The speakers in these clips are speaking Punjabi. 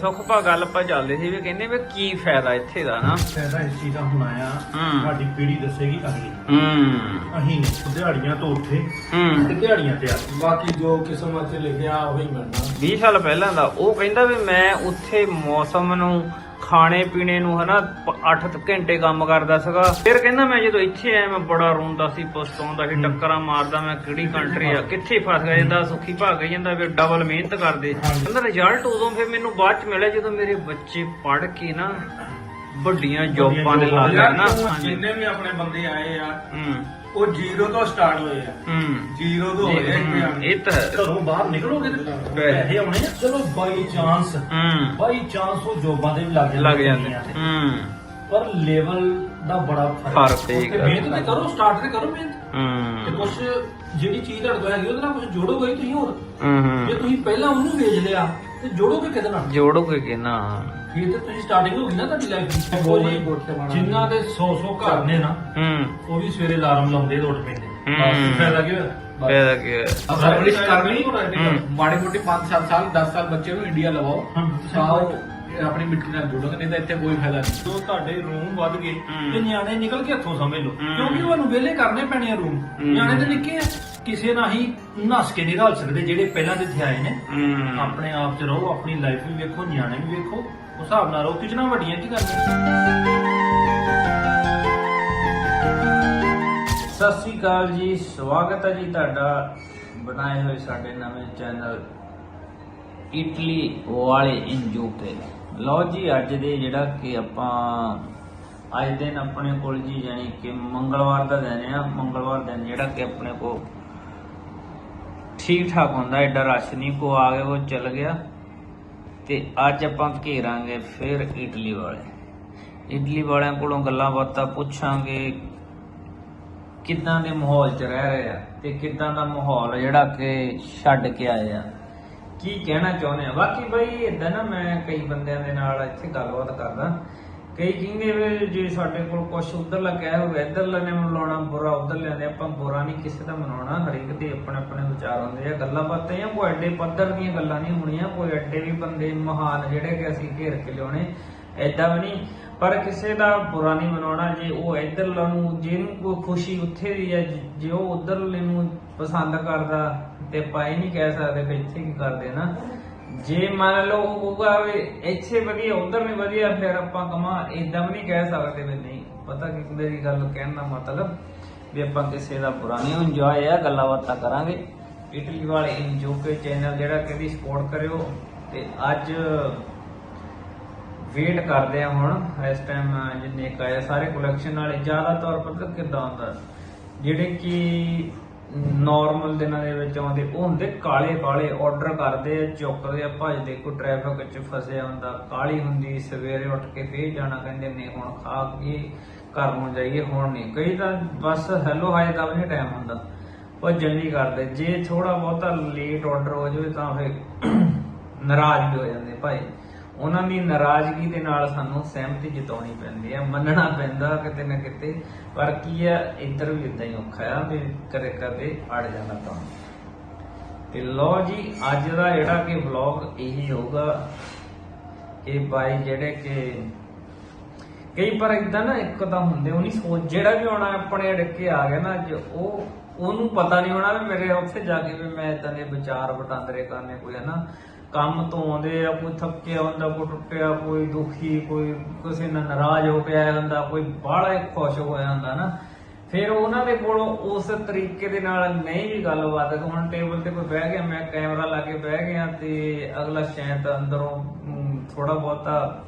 ਸੁਖ ਭਾ ਗੱਲ ਆਪਾਂ ਚੱਲਦੇ ਸੀ ਵੀ ਕਹਿੰਦੇ ਵੀ ਕੀ ਫਾਇਦਾ ਇੱਥੇ ਦਾ ਨਾ। ਫਾਇਦਾ ਇਸ ਚੀਜ਼ ਦਾ ਹੁਣ ਆਇਆ ਹੂੰ। ਸਾਡੀ ਪੀੜ੍ਹੀ ਦੱਸੇਗੀ ਅਗਲੀ। ਹੂੰ। ਅਸੀਂ ਦਿਹਾੜੀਆਂ ਤੋਂ ਉੱਠੇ ਹੂੰ। ਤੇ ਦਿਹਾੜੀਆਂ ਤੇ ਆ ਬਾਕੀ ਜੋ ਕਿਸਮਤ 'ਚ ਲਿਖਿਆ ਉਹੀ ਮਿਲਣਾ। 20 ਸਾਲ ਪਹਿਲਾਂ ਦਾ ਉਹ ਕਹਿੰਦਾ ਵੀ ਮੈਂ ਉੱਥੇ ਮੌਸਮ ਨੂੰ ਖਾਣੇ ਪੀਣੇ ਨੂੰ ਹਨਾ 8 ਘੰਟੇ ਕੰਮ ਕਰਦਾ ਸੀਗਾ। ਫਿਰ ਕਹਿੰਦਾ ਮੈਂ ਜਦੋਂ ਇੱਥੇ ਆਇਆ ਮੈਂ ਬੜਾ ਰੋਂਦਾ ਸੀ ਪਛਤਾਉਂਦਾ ਸੀ ਟੱਕਰਾਂ ਮਾਰਦਾ ਮੈਂ ਕਿਹੜੀ ਕੰਟਰੀ ਆ ਕਿੱਥੇ ਫਸ ਗਿਆ ਜਾਂਦਾ ਸੁਖੀ ਭਾਗ ਜਾਂਦਾ ਵੀ ਡਬਲ ਮਿਹਨਤ ਕਰਦੇ। ਕਹਿੰਦਾ ਰਿਜ਼ਲਟ ਉਦੋਂ ਫਿਰ ਮੈਨੂੰ ਬਾਅਦ ਚ ਮਿਲਿਆ ਜਦੋਂ ਮੇਰੇ ਬੱਚੇ ਪੜ੍ਹ ਕੇ ਨਾ ਵੱਡੀਆਂ ਜੌਬਾਂ ਦੇ ਲੱਗ ਗਏ ਨਾ ਜਿੰਨੇ ਵੀ ਆਪਣੇ ਬੰਦੇ ਆਏ ਆ ਹੂੰ। ਉਹ ਜ਼ੀਰੋ ਤੋਂ ਸਟਾਰਟ ਹੋਏ ਆ। ਹੂੰ। ਜ਼ੀਰੋ ਤੋਂ ਹੋਏ ਆ ਇੱਥੇ ਆ ਹੂੰ, ਕੇ। ਇਹ ਤਾਂ ਹੈ। ਘਰੋਂ ਬਾਹਰ ਨਿਕਲੋਗੇ ਤੇ ਪੈਸੇ। ਆਉਣੇ ਆ? ਚਲੋ ਬਾਈ ਚਾਂਸ ਹੂੰ। ਬਾਈ ਚਾਂਸ ਉਹ ਜੋਬਾਂ ਦੇ ਵੀ ਲੱਗ ਜਾਂਦੇ ਲੱਗ ਜਾਂਦੇ। ਦੁਨੀਆ ਤੇ। ਹੂੰ। ਪਰ ਲੈਵਲ ਦਾ ਬੜਾ ਫ਼ਰਕ ਫ਼ਰਕ ਹੈ। ਤੇ ਮਿਹਨਤ ਤੇ ਕਰੋ ਸਟਾਰਟ ਤੇ ਕਰੋ ਮਿਹਨਤ। ਤੇ ਹੂੰ ਕੁਝ ਜਿਹੜੀ ਚੀਜ਼ ਤੁਹਾਡੇ ਕੋਲ ਹੈਗੀ ਉਹਦੇ ਨਾਲ ਕੁਝ ਜੋੜੋਗੇ ਹੀ ਤੁਸੀਂ ਹੋਰ? ਹੂੰ। ਜੇ ਤੁਸੀਂ ਪਹਿਲਾਂ ਉਹਨੂੰ ਵੇਚ ਲਿਆ ਤੇ ਜੋੜੋਗੇ ਕਿਹਦੇ ਨਾਲ ਜੋੜੋਗੇ ਕਿ ਨਾ ਫਿਰ ਤੇ ਤੁਸੀਂ ਸਟਾਰਟਿੰਗ ਹੋ ਗਈ ਨਾ ਤੁਹਾਡੀ ਲਾਈਫ ਦੀ ਉਹ ਹੀ ਕੋਠੇ ਬਣਾਉਣੇ। ਜਿਨ੍ਹਾਂ ਦੇ 100 100 ਘਰ ਨੇ ਨਾ ਹੂੰ ਉਹ ਵੀ ਸਵੇਰੇ ਅਲਾਰਮ ਲਾਉਂਦੇ ਤੇ ਉੱਠ ਪੈਂਦੇ ਹੂੰ। ਬਸ ਫਾਇਦਾ ਕੀ ਹੋਇਆ। ਫਾਇਦਾ ਕੀ ਹੈ ਪਰਵਰਿਸ਼ ਕਰਨੀ ਹੂੰ। ਮਾੜੇ ਮੋਟੇ 5-7 ਸਾਲ 10 ਸਾਲ ਬੱਚੇ ਨੂੰ ਇੰਡੀਆ ਲਵਾਓ ਹਾਂ। ਤਾਂ ਉਹ ਆਪਣੀ ਮਿੱਟੀ ਨਾਲ ਜੁੜੋਗੇ ਨਹੀਂ ਤਾਂ ਇੱਥੇ ਕੋਈ ਫਾਇਦਾ ਨਹੀਂ। ਜੋ ਤੁਹਾਡੇ ਰੂਮ ਵੱਧ ਗਏ। ਤੇ ਨਿਆਣੇ ਨਿਕਲ ਕੇ ਹੱਥੋਂ ਸਮਝ ਲਓ। ਕਿਉਂਕਿ ਤੁਹਾਨੂੰ ਵਿਹਲੇ ਕਰਨੇ ਪੈਣੇ ਆ ਰੂਮ। ਨਿਆਣੇ ਤੇ ਨਿੱਕੇ ਆ ਕਿਸੇ ਨਾਲ ਹੀ ਨਸ ਕੇ ਨਹੀਂ ਰਲ ਸਕਦੇ ਜਿਹੜੇ ਪਹਿਲਾਂ ਇੱਥੇ ਆਏ ਨੇ। ਆਪਣੇ ਆਪ 'ਚ ਰਹੋ ਆਪਣੀ ਲਾਈਫ ਵੀ ਵੇਖੋ ਨਿਆਣੇ ਵੀ ਵੇਖੋ। ਉਸ ਹਿਸਾਬ ਨਾਲ ਰਹੋ ਕਿਚਨਾ ਵੱਡੀਆਂ ਕੀ ਕਰਨੀਆਂ। ਸਤਿ ਸ੍ਰੀ ਅਕਾਲ ਜੀ ਸਵਾਗਤ ਹੈ ਜੀ ਤੁਹਾਡਾ ਬਣਾਏ ਹੋਏ ਸਾਡੇ ਨਵੇਂ ਚੈਨਲ ਇਟਲੀ ਵਾਲੇ ਯੂਕੇ ਲਓ ਜੀ, ਅੱਜ ਦੇ ਜਿਹੜਾ ਕਿ ਆਪਾਂ, ਅੱਜ ਦਿਨ ਆਪਣੇ ਕੋਲ ਜੀ ਜਾਨੀ ਕਿ ਮੰਗਲਵਾਰ ਦਾ ਦਿਨ ਆ। ਮੰਗਲਵਾਰ ਦਿਨ ਜਿਹੜਾ ਕਿ ਆਪਣੇ ਕੋਲ ਠੀਕ ਠਾਕ ਹੁੰਦਾ, ਐਡਾ ਰਸ਼ ਨਹੀਂ। ਕੋ ਆ ਗਿਆ ਉਹ ਚਲ ਗਿਆ। ਤੇ ਅੱਜ ਆਪਾਂ ਘੇਰਾਂਗੇ ਫਿਰ ਇਟਲੀ ਵਾਲੇ। ਇਟਲੀ ਵਾਲਿਆਂ ਕੋਲੋਂ ਗੱਲਾਂ ਬਾਤਾਂ ਪੁੱਛਾਂਗੇ ਕਿੱਦਾਂ ਦੇ ਮਾਹੌਲ 'ਚ ਰਹਿ ਰਹੇ ਆ ਤੇ ਕਿੱਦਾਂ ਦਾ ਮਾਹੌਲ ਜਿਹੜਾ ਕਿ ਛੱਡ ਕੇ ਆਏ ਆ। ਕੀ ਕਹਿਣਾ ਚਾਹੁੰਦੇ ਆ ਬਾਕੀ ਬਈ ਇਦਾਂ ਨਾ ਮੈਂ ਕਈ ਬੰਦਿਆਂ ਦੇ ਨਾਲ ਇੱਥੇ ਗੱਲਬਾਤ ਕਰਦਾ। ਕਈ ਕਹਿੰਦੇ ਵੀ ਜੇ ਸਾਡੇ ਕੋਲ ਕੁਝ ਉਧਰ ਲੱਗਿਆ ਹੋਵੇ ਇੱਧਰ ਨੇ ਮਨਾਉਣਾ ਬੁਰਾ ਉਧਰ ਲੈਣੇ ਆਪਾਂ ਬੁਰਾ ਨਹੀਂ ਕਿਸੇ ਦਾ ਮਨਾਉਣਾ। ਹਰੇਕ ਦੇ ਆਪਣੇ ਆਪਣੇ ਵਿਚਾਰ ਹੁੰਦੇ ਆ, ਗੱਲਾਂ ਬਾਤਾਂ ਆ। ਕੋਈ ਐਡੇ ਪੱਧਰ ਦੀਆਂ ਗੱਲਾਂ ਨਹੀਂ ਹੋਣੀਆਂ, ਕੋਈ ਐਡੇ ਵੀ ਬੰਦੇ ਮਹਾਨ ਜਿਹੜੇ ਕਿ ਅਸੀਂ ਘੇਰ ਕੇ ਲਿਆਉਣੇ ਐਦਾਂ ਵੀ ਨਹੀਂ। ਪਰ ਕਿਸੇ ਦਾ ਬੁਰਾ ਨਹੀਂ ਮਨਾਉਣਾ, ਜੇ ਉਹ ਇੱਧਰ ਨੂੰ, ਜਿਹਨੂੰ ਕੋਈ ਖੁਸ਼ੀ ਉੱਥੇ ਦੀ ਹੈ, ਜੇ ਉਹ ਉਧਰ ਨੂੰ ਪਸੰਦ ਕਰਦਾ ਤੇ ਪਾਈ ਨਹੀਂ ਕਹਿ ਸਕਦੇ ਵੀ ਇੱਥੇ ਕੀ ਕਰਦੇ ਨਾ। ਜੇ ਮੰਨ ਲਓ ਉਹ ਕਹੂਗਾ ਵੀ ਇੱਥੇ ਵਧੀਆ, ਉਧਰ ਨਹੀਂ ਵਧੀਆ, ਫਿਰ ਆਪਾਂ ਕਮਾ ਇਦਾਂ ਵੀ ਨਹੀਂ ਕਹਿ ਸਕਦੇ ਵੀ ਨਹੀਂ। ਪਤਾ ਕਿ ਮੇਰੀ ਗੱਲ ਕਹਿਣ ਦਾ ਮਤਲਬ ਵੀ ਆਪਾਂ ਕਿਸੇ ਦਾ ਬੁਰਾ ਨਹੀਂ ਇੰਜੋਏ ਆ, ਗੱਲਾਂ ਬਾਤਾਂ ਕਰਾਂਗੇ। ਇਟਲੀ ਵਾਲੇ ਇੰਜੋਕੇ ਚੈਨਲ ਜਿਹੜਾ ਕਿ ਵੀ ਸਪੋਰਟ ਕਰਿਓ, ਤੇ ਅੱਜ ਵੇਟ ਕਰਦੇ ਆ ਹੁਣ, ਇਸ ਟਾਈਮ ਜਿੰਨੇ ਕੁ ਸਾਰੇ ਕਲੈਕਸ਼ਨ ਵਾਲੇ, ਜ਼ਿਆਦਾਤਰ ਪਤਾ ਕਿੱਦਾਂ ਹੁੰਦਾ? ਜਿਹੜੇ ਕਿ ਨਾਰਮਲ ਦਿਨਾਂ ਦੇ ਵਿੱਚ ਆਉਂਦੇ, ਉਹ ਹੁੰਦੇ ਕਾਲੇ ਕਾਲੇ ਆਰਡਰ ਕਰਦੇ ਆ, ਚੁੱਕਦੇ ਆ ਭੱਜਦੇ ਕੋਈ ਟ੍ਰੈਫਿਕ 'ਚ ਫਸਿਆ ਹੁੰਦਾ, ਕਾਲੀ ਹੁੰਦੀ, ਸਵੇਰੇ ਉੱਠ ਕੇ ਫੇਰ ਜਾਣਾ, ਕਹਿੰਦੇ ਨਹੀਂ, ਹੁਣ ਖਾ ਕੇ ਘਰ ਨੂੰ ਜਾਈਏ, ਹੁਣ ਨਹੀਂ। ਕਈ ਤਾਂ ਬਸ ਹੈਲੋ ਹਾਏ ਦਾ ਵੀ ਨਹੀਂ ਟਾਈਮ ਹੁੰਦਾ। ਭੱਜਣ ਨਹੀਂ ਕਰਦੇ। ਜੇ ਥੋੜਾ ਬਹੁਤਾ ਲੇਟ ਆਰਡਰ ਹੋ ਜਾਵੇ, ਤਾਂ ਫੇਰ ਨਾਰਾਜ਼ ਵੀ ਹੋ ਜਾਂਦੇ ਭਾਈ। ਉਹਨਾਂ ਦੀ ਨਾਰਾਜ਼ਗੀ ਦੇ ਨਾਲ ਸਾਨੂੰ ਸਹਿਮਤੀ ਜਤਾਉਣੀ ਪੈਂਦੀ ਹੈ, ਮੰਨਣਾ ਪੈਂਦਾ ਕਿਤੇ ਨਾ ਕਿਤੇ, ਪਰ ਕੀ ਹੈ, ਇੱਧਰ ਵੀ ਇਦਾਂ ਹੀ ਔਖਾ ਆ ਵੀ ਕਦੇ ਕਦੇ ਅੜ ਜਾਂਦਾ ਕੰਮ। ਤੇ ਲੋ ਜੀ, ਅੱਜ ਦਾ ਜਿਹੜਾ ਕਿ ਵਲੌਗ ਇਹੀ ਹੋਊਗਾ ਕਿ ਬਾਈ ਜਿਹੜੇ ਕਿ ਕਈ ਪਰ ਇਦਾਂ ਨਾ ਇੱਕ ਤਾਂ ਹੁੰਦੇ, ਉਹ ਨਹੀਂ ਸੋਚ, ਜਿਹੜਾ ਵੀ ਆਉਣਾ ਆਪਣੇ ਅੜਕੇ ਆ ਗਿਆ ਨਾ ਅੱਜ, ਉਹ, ਉਹਨੂੰ ਪਤਾ ਨਹੀਂ ਹੋਣਾ ਵੀ ਮੇਰੇ ਉੱਥੇ ਜਾ ਕੇ ਵੀ ਮੈਂ ਇਦਾਂ ਦੇ ਵਿਚਾਰ ਵਟਾਂਦਰੇ ਕਰਨੇ ਕੋਈ ਹਨਾ ਕੰਮ ਤੋਂ ਆਉਂਦੇ ਆ, ਕੋਈ ਥੱਕਿਆ ਹੁੰਦਾ, ਕੋਈ ਟੁੱਟਿਆ, ਕੋਈ ਦੁਖੀ, ਕੋਈ ਕਿਸੇ ਨਾਲ ਨਾਰਾਜ਼ ਹੋ ਕੇ ਆਇਆ ਹੁੰਦਾ, ਕੋਈ ਬਾਹਲਾ ਖੁਸ਼ ਹੋਇਆ ਹੁੰਦਾ ਨਾ। ਫਿਰ ਉਹਨਾਂ ਦੇ ਕੋਲੋਂ ਉਸ ਤਰੀਕੇ ਦੇ ਨਾਲ ਨਹੀਂ ਵੀ ਗੱਲਬਾਤ ਹੁਣ ਟੇਬਲ ਤੇ ਕੋਈ ਬਹਿ ਗਿਆ, ਮੈਂ ਕੈਮਰਾ ਲਾ ਕੇ ਬਹਿ ਗਿਆ ਤੇ ਅਗਲਾ ਸ਼ਾਇਦ ਅੰਦਰੋਂ ਥੋੜਾ ਬਹੁਤਾ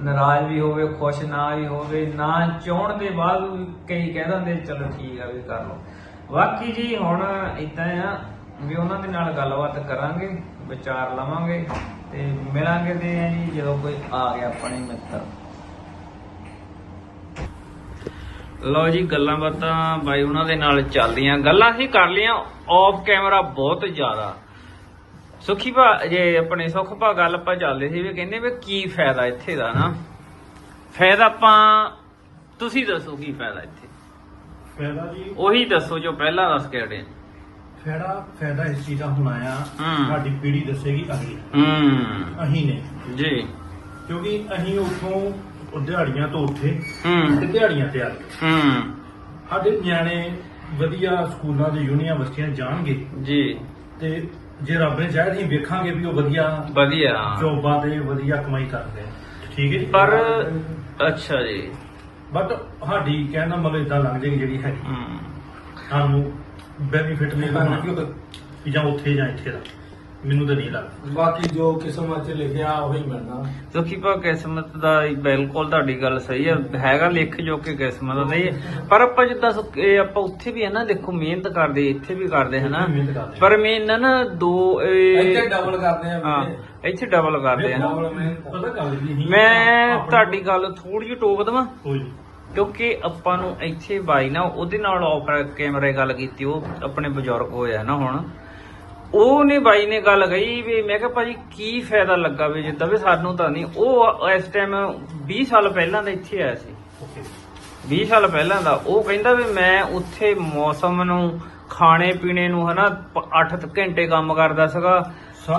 ਨਾਰਾਜ਼ ਵੀ ਹੋਵੇ, ਖੁਸ਼ ਨਾ ਵੀ ਹੋਵੇ, ਨਾ ਚਾਹਣ ਦੇ ਬਾਅਦ ਕਈ ਕਹਿ ਦਿੰਦੇ, ਚਲੋ ਠੀਕ ਆ, ਵੀ ਕਰ ਲਓ। ਬਾਕੀ ਜੀ ਹੁਣ ਇਦਾਂ ਆ ਵੀ ਉਹਨਾਂ ਦੇ ਨਾਲ ਗੱਲਬਾਤ ਕਰਾਂਗੇ। ਵਿਚਾਰ ਲਵਾਂਗੇ ਤੇ ਮਿਲਾਂਗੇ ਤੇ ਜੀ ਜਦੋਂ ਕੋਈ ਆ ਗਿਆ ਆਪਣੇ ਮਿੱਤਰ। ਲਓ ਜੀ ਗੱਲਾਂ ਬਾਤਾਂ ਬਾਈ ਉਹਨਾਂ ਦੇ ਨਾਲ ਚੱਲਦੀਆਂ। ਗੱਲਾਂ ਅਸੀਂ ਕਰ ਲੀਆਂ ਆਫ ਕੈਮਰਾ ਬਹੁਤ ਜ਼ਿਆਦਾ। ਸੁਖੀ ਭਾ ਜੇ ਆਪਣੇ ਸੁਖ ਭਾ ਗੱਲ ਆਪਾਂ ਚੱਲਦੇ ਸੀ ਵੀ ਕਹਿੰਦੇ ਵੀ ਕੀ ਫਾਇਦਾ ਇੱਥੇ ਦਾ ਨਾ। ਫਾਇਦਾ ਆਪਾਂ ਤੁਸੀਂ ਦੱਸੋ ਕੀ ਫਾਇਦਾ ਇੱਥੇ? ਫਾਇਦਾ ਜੀ ਉਹੀ ਦੱਸੋ ਜੋ ਪਹਿਲਾਂ ਦੱਸ ਕੇ ਹਟੇ। ਫਾਇਦਾ ਫਾਇਦਾ ਇਸ ਚੀਜ਼ ਦਾ ਹੋਣਾ ਆ। ਸਾਡੀ ਪੀੜ੍ਹੀ ਦੱਸੇਗੀ ਅਗਲੀ। ਹੂੰ। ਅਹੀਂ ਨੇ। ਜੀ। ਕਿਉਂਕਿ ਅਸੀਂ ਉੱਥੋਂ ਉਹ ਦਿਹਾੜੀਆਂ ਤੋਂ ਉੱਠੇ ਤੇ ਹੂੰ ਦਿਹਾੜੀਆਂ ਤੇ ਆ ਗਏ। ਹੂੰ। ਸਾਡੇ ਨਿਆਣੇ ਵਧੀਆ ਸਕੂਲਾਂ ਦੇ ਯੂਨੀਵਰਸਿਟੀਆਂ ਜਾਣਗੇ ਜੀ। ਤੇ ਜੇ ਰੱਬ ਨੇ ਚਾਹਿਆ ਅਸੀਂ ਵੇਖਾਂਗੇ ਵੀ ਉਹ ਵਧੀਆ ਵਧੀਆ। ਜੋਬਾਂ ਤੇ ਵਧੀਆ ਕਮਾਈ ਕਰਦੇ ਆ। ਠੀਕ ਹੈ ਜੀ? ਪਰ ਅੱਛਾ ਜੀ। ਬਟ ਸਾਡੀ ਕਹਿਣ ਦਾ ਮਤਲਬ ਇਦਾਂ ਲੱਗ ਜਾਏਗੀ ਜਿਹੜੀ ਹੈ ਹੂੰ। ਸਾਨੂੰ ਬੈਨੀਫਿਟ ਨਹੀਂ ਹੋਣਾ ਕਿ ਜਾਂ ਉੱਥੇ ਜਾਂ ਇੱਥੇ ਦਾ। ਮੈਨੂੰ ਤਾਂ ਨਹੀਂ ਲੱਗਦਾ। ਬਾਕੀ ਜੋ ਕਿਸਮਤ ਚ ਲਿਖਿਆ ਉਹੀ ਮਿਲਣਾ ਦੁਖੀ ਭਾ ਕਿਸਮਤ ਦਾ ਬਿਲਕੁਲ ਤੁਹਾਡੀ ਗੱਲ ਸਹੀ ਹੈ ਹੈਗਾ ਲਿਖ ਜੋ ਕਿ ਕਿਸਮਤ ਦਾ ਨਹੀਂ ਹੈ। ਪਰ ਆਪਾਂ ਜਿੱਦਾਂ ਸੁ- ਇਹ ਆਪਾਂ ਉੱਥੇ ਵੀ ਹੈ ਨਾ ਦੇਖੋ ਮਿਹਨਤ ਕਰਦੇ ਇੱਥੇ ਵੀ ਕਰਦੇ ਮਿਹਨਤ ਕਰਦੇ। ਪਰ ਮੇਨ ਨਾ ਦੋ ਇਹ- ਇੱਥੇ ਡਬਲ ਕਰਦੇ ਆ ਹਾਂ ਇੱਥੇ ਡਬਲ ਕਰਦੇ ਆ ਡਬਲ ਮਿਹਨਤ ਪਤਾ ਗੱਲ ਕੀ ਨਹੀਂ ਮੈਂ ਤੁਹਾਡੀ ਗੱਲ ਥੋੜੀ ਜਿਹੀ ਟੋਕ ਦਵਾਂ? ਕੋਈ ਨਹੀਂ ਕਿਉਂਕਿ ਆਪਾਂ ਨੂੰ ਇੱਥੇ ਬਾਈ ਨਾ ਉਹਦੇ ਨਾਲ ਆਫ ਕੈਮਰੇ ਗੱਲ ਕੀਤੀ ਉਹ ਆਪਣੇ ਬਜ਼ੁਰਗ ਹੋਇਆ ਨਾ ਹੁਣ। ਉਹਨੇ ਬਾਈ ਨੇ ਗੱਲ ਕਹੀ ਵੀ ਮੈਂ ਕਿਹਾ ਭਾਜੀ ਕੀ ਫਾਇਦਾ ਲੱਗਾ ਵੀ ਜਿੱਦਾਂ ਵੀ ਸਾਨੂੰ ਤਾਂ ਨਹੀਂ। ਉਹ ਇਸ ਟਾਈਮ 20 ਸਾਲ ਪਹਿਲਾਂ ਦਾ ਇੱਥੇ ਆਇਆ ਸੀ। ਓਕੇ 20 ਸਾਲ ਪਹਿਲਾਂ ਦਾ। ਉਹ ਕਹਿੰਦਾ ਵੀ ਮੈਂ ਉੱਥੇ ਮੌਸਮ ਨੂੰ ਖਾਣੇ ਪੀਣੇ ਨੂੰ ਹਨਾ 8 ਘੰਟੇ ਕੰਮ ਕਰਦਾ ਸੀਗਾ।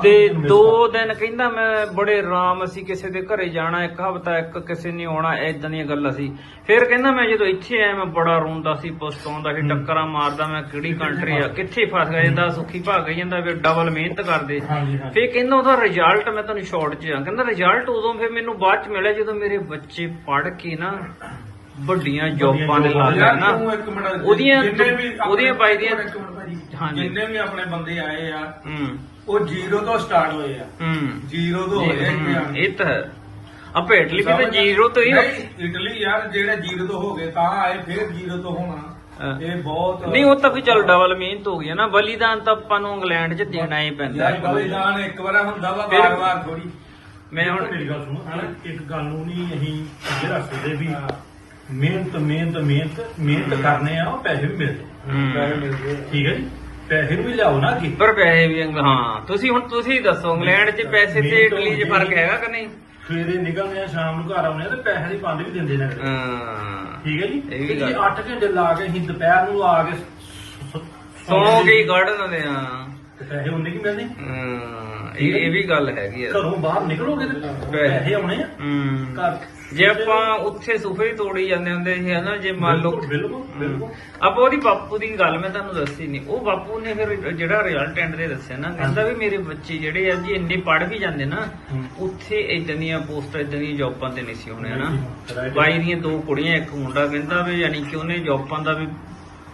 ਤੇ ਦਿਨ miss ਦੋ ਦਿਨ ਕਹਿੰਦਾ ਮੈਂ ਬੜੇ ਆਰਾਮ ਅਸੀਂ ਕਿਸੇ ਦੇ ਘਰੇ ਜਾਣਾ ਇੱਕ ਹਫਤਾ ਇੱਕ ਕਿਸੇ ਨੇ ਆਉਣਾ ਐਦਾਂ ਦੀਆਂ ਗੱਲਾਂ ਸੀ। ਫਿਰ ਕਹਿੰਦਾ ਮੈਂ ਜਦੋਂ ਇੱਥੇ ਆਇਆ ਮੈਂ ਬੜਾ ਰੋਂਦਾ ਸੀ ਪਛਤਾਉਂਦਾ ਸੀ ਟੱਕਰਾਂ ਮਾਰਦਾ ਮੈਂ ਕਿਹੜੀ ਕੰਟਰੀ ਆ ਕਿੱਥੇ ਫਸ ਗਿਆ ਜਿੱਦਾਂ ਸੁੱਖੀ ਭਾਗ ਗਈ ਜਾਂਦਾ ਵੀ ਡਬਲ ਮਿਹਨਤ ਕਰਦੇ। ਹਾਂਜੀ ਹਾਂਜੀ। ਫੇ ਕਹਿੰਦਾ ਉਹਦਾ ਰਿਜ਼ਲਟ ਮੈਂ ਤੁਹਾਨੂੰ ਸ਼ਾਰਟ ਚ ਆ ਕਹਿੰਦਾ ਰਿਜ਼ਲਟ ਉਦੋਂ ਫੇ ਮੈਨੂੰ ਬਾਅਦ ਚ ਮਿਲਿਆ ਜਦੋਂ ਮੇਰੇ ਬੱਚੇ ਪੜ੍ਹ ਕੇ ਨਾ ਵੱਡੀਆਂ ਜੌਬਾਂ ਦੇ ਲੱਗ ਗਏ ਨਾ ਉਹਦੀਆਂ ਉਹਦੀਆਂ ਬਾਈ ਦੀਆਂ ਹਾਂਜੀ। ਜਿੰਨੇ ਵੀ ਆਪਣੇ ਬੰਦੇ ਆਏ ਆ ਹੂੰ। ਉਹ ਜ਼ੀਰੋ ਤੋਂ ਸਟਾਰਟ ਹੋਏ ਆ। ਹੂੰ। ਜ਼ੀਰੋ ਤੋਂ ਹੋਏ ਆ ਇੱਥੇ ਹੂੰ, ਆਣ ਕੇ। ਇਹ ਤਾਂ ਹੈ। ਆਪਾਂ ਇਟਲੀ ਵੀ ਤਾਂ ਸਮਝ? ਜ਼ੀਰੋ ਤੋਂ ਹੀ ਨਹੀਂ ਇਟਲੀ ਯਾਰ ਜਿਹੜੇ ਜ਼ੀਰੋ ਤੋਂ ਹੋ ਗਏ ਤਾਂ ਆਏ ਫਿਰ ਜ਼ੀਰੋ ਤੋਂ ਹੋਣਾ। ਹਾਂ। ਇਹ ਬਹੁਤ ਨਹੀਂ ਉਹ ਤਾਂ ਵੀ ਚੱਲ ਡਬਲ ਮਿਹਨਤ ਹੋ ਗਈ ਹੈ ਨਾ। ਬਲੀਦਾਨ ਤਾਂ ਆਪਾਂ ਨੂੰ ਇੰਗਲੈਂਡ 'ਚ ਦੇਣਾ ਹੀ ਪੈਂਦਾ। ਯਾਰ ਬਲੀਦਾਨ ਇੱਕ ਵਾਰ ਹੁੰਦਾ ਵਾ ਫਿਰ- ਵਾਰ ਵਾਰ ਥੋੜੀ ਮੈਂ ਹੁਣ ਮੇਰੀ ਗੱਲ ਸੁਣੋ ਇੱਕ ਗੱਲ ਨੂੰ ਨਹੀਂ ਅਸੀਂ ਅੱਗੇ ਰੱਖ ਸਕਦੇ ਵੀ ਮਿਹਨਤ ਮਿਹਨਤ ਮਿਹਨਤ ਮਿਹਨਤ ਕਰਨੇ ਆ ਉਹ ਪੈਸੇ ਵੀ ਮਿਲਦੇ। ਹੂੰ। ਠੀਕ ਹੈ ਜੀ? ਪੈਸੇ ਨੂੰ ਵੀ ਲਿਆਓ ਨਾ ਅੱਗੇ ਪਰ ਪੈਸੇ ਵੀ ਹਾਂ ਤੁਸੀਂ ਹੁਣ ਤੁਸੀਂ ਦੱਸੋ ਇੰਗਲੈਂਡ 'ਚ ਪੈਸੇ ਤੇ ਇਟਲੀ 'ਚ ਫ਼ਰਕ। ਹੈਗਾ ਕਿ ਨਹੀਂ ਸਵੇਰੇ ਨਿਕਲਦੇ ਆ ਸ਼ਾਮ ਨੂੰ ਘਰ ਆਉਂਦੇ ਆ ਤੇ ਪੈਸੇ ਦੀ ਬੰਦ ਵੀ ਦਿੰਦੇ ਨੇ ਅਗਲੇ। ਹਾਂ ਠੀਕ ਹੈ ਜੀ ਇਹ ਵੀ ਤੇ ਜੇ ਗੱਲ। 8 ਘੰਟੇ ਲਾ ਕੇ ਅਸੀਂ ਦੁਪਹਿਰ ਨੂੰ ਆ ਕੇ ਸ- ਸ- ਸੌ ਕੇ ਹੀ ਕੱਢ ਦਿੰਦੇ ਆ ਤੇ ਪੈਸੇ ਉਹਨੇ ਕੀ ਮਿਲਦੇ ਹਾਂ, ਇਹ ਇਹ ਵੀ ਗੱਲ ਹੈਗੀ ਆ। ਘਰੋਂ ਬਾਹਰ ਨਿਕਲੋਗੇ ਤੇ ਪੈਸੇ। ਆਉਣੇ ਆ? ਹੂੰ ਘਰ। ਜੇ ਆਪਾਂ ਉੱਥੇ ਸੁਫੇ ਹੀ ਤੋੜੀ ਜਾਂਦੇ ਹੁੰਦੇ ਸੀ ਹਨਾ ਜੇ ਮੰਨ ਲਓ ਬਿਲਕੁਲ, ਆਪਾਂ ਉਹਦੀ ਬਾਪੂ ਦੀ ਗੱਲ ਮੈਂ ਤੁਹਾਨੂੰ ਦੱਸੀ ਨਹੀਂ ਉਹ ਬਾਪੂ ਨੇ ਫਿਰ ਜਿਹੜਾ ਰਿਜ਼ਲਟ ਐਂਡ ਦੇ ਦੱਸਿਆ ਨਾ ਕਹਿੰਦਾ ਵੀ ਮੇਰੇ ਬੱਚੇ ਜਿਹੜੇ ਆ ਜੀ ਇੰਨੇ ਪੜ੍ਹ ਵੀ ਜਾਂਦੇ ਨਾ। ਉੱਥੇ ਇਦਾਂ ਦੀਆਂ ਪੋਸਟਾਂ ਇਦਾਂ ਦੀਆਂ ਜੌਬਾਂ ਤੇ ਨਹੀਂ ਸੀ ਹੋਣੇ ਹਨਾ। Right. ਬਾਈ ਦੀਆਂ ਦੋ ਕੁੜੀਆਂ ਇੱਕ ਮੁੰਡਾ ਕਹਿੰਦਾ ਵੀ ਯਾਨੀ ਕਿ ਉਹਨੇ ਜੌਬਾਂ ਦਾ ਵੀ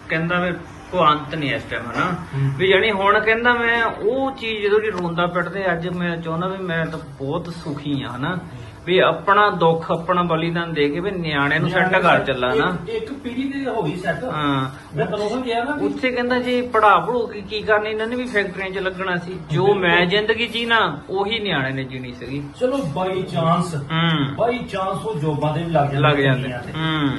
ਕਹਿੰਦਾ ਵੀ ਕੋ ਅੰਤ ਨਹੀਂ ਇਸ ਟਾਈਮ ਹਨਾ। ਵੀ ਯਾਨੀ ਹੁਣ ਕਹਿੰਦਾ ਮੈਂ ਉਹ ਚੀਜ਼ ਜਦੋਂ ਦੀ ਰੋਂਦਾ ਪਿੱਟਦੇ ਅੱਜ ਮੈਂ ਚਾਹੁੰਦਾ ਵੀ ਮੈਂ ਤਾਂ ਬਹੁਤ ਸੁਖੀ ਆ ਹਨਾ? ਵੀ ਆਪਣਾ ਦੁੱਖ ਆਪਣਾ ਬਲੀਦਾਨ ਦੇ ਕੇ ਵੀ ਨਿਆਣਿਆਂ ਨੂੰ ਸੈੱਟ ਕਰ ਚੱਲਾ ਨਾ ਇੱਕ- ਪੀੜੀ ਤੇ ਹੋ ਗਈ ਸੈੱਟ। ਹਾਂ। ਮੈਂ ਉਹ ਕਿਹਾ ਨਾ ਉੱਥੇ ਕਹਿੰਦਾ ਜੀ ਪੜਾ ਪੜੂ ਕੀ ਕੀ ਕਰਨੀ ਇਹਨਾਂ ਨੇ ਵੀ ਫੈਕਟਰੀਆਂ 'ਚ ਲੱਗਣਾ ਸੀ। ਜੋ ਮੈਂ ਜ਼ਿੰਦਗੀ ਜੀ ਨਾ ਉਹੀ ਨਿਆਣੇ ਨੇ ਜੀਣੀ ਸੀਗੀ। ਚਲੋ ਬਾਈ ਚਾਂਸ ਹੂੰ। ਬਾਈ ਚਾਂਸ ਉਹ ਜੋਬਾਂ ਦੇ ਵੀ ਲੱਗ ਜਾਂਦੇ ਲੱਗ ਜਾਂਦੇ। ਹੂੰ।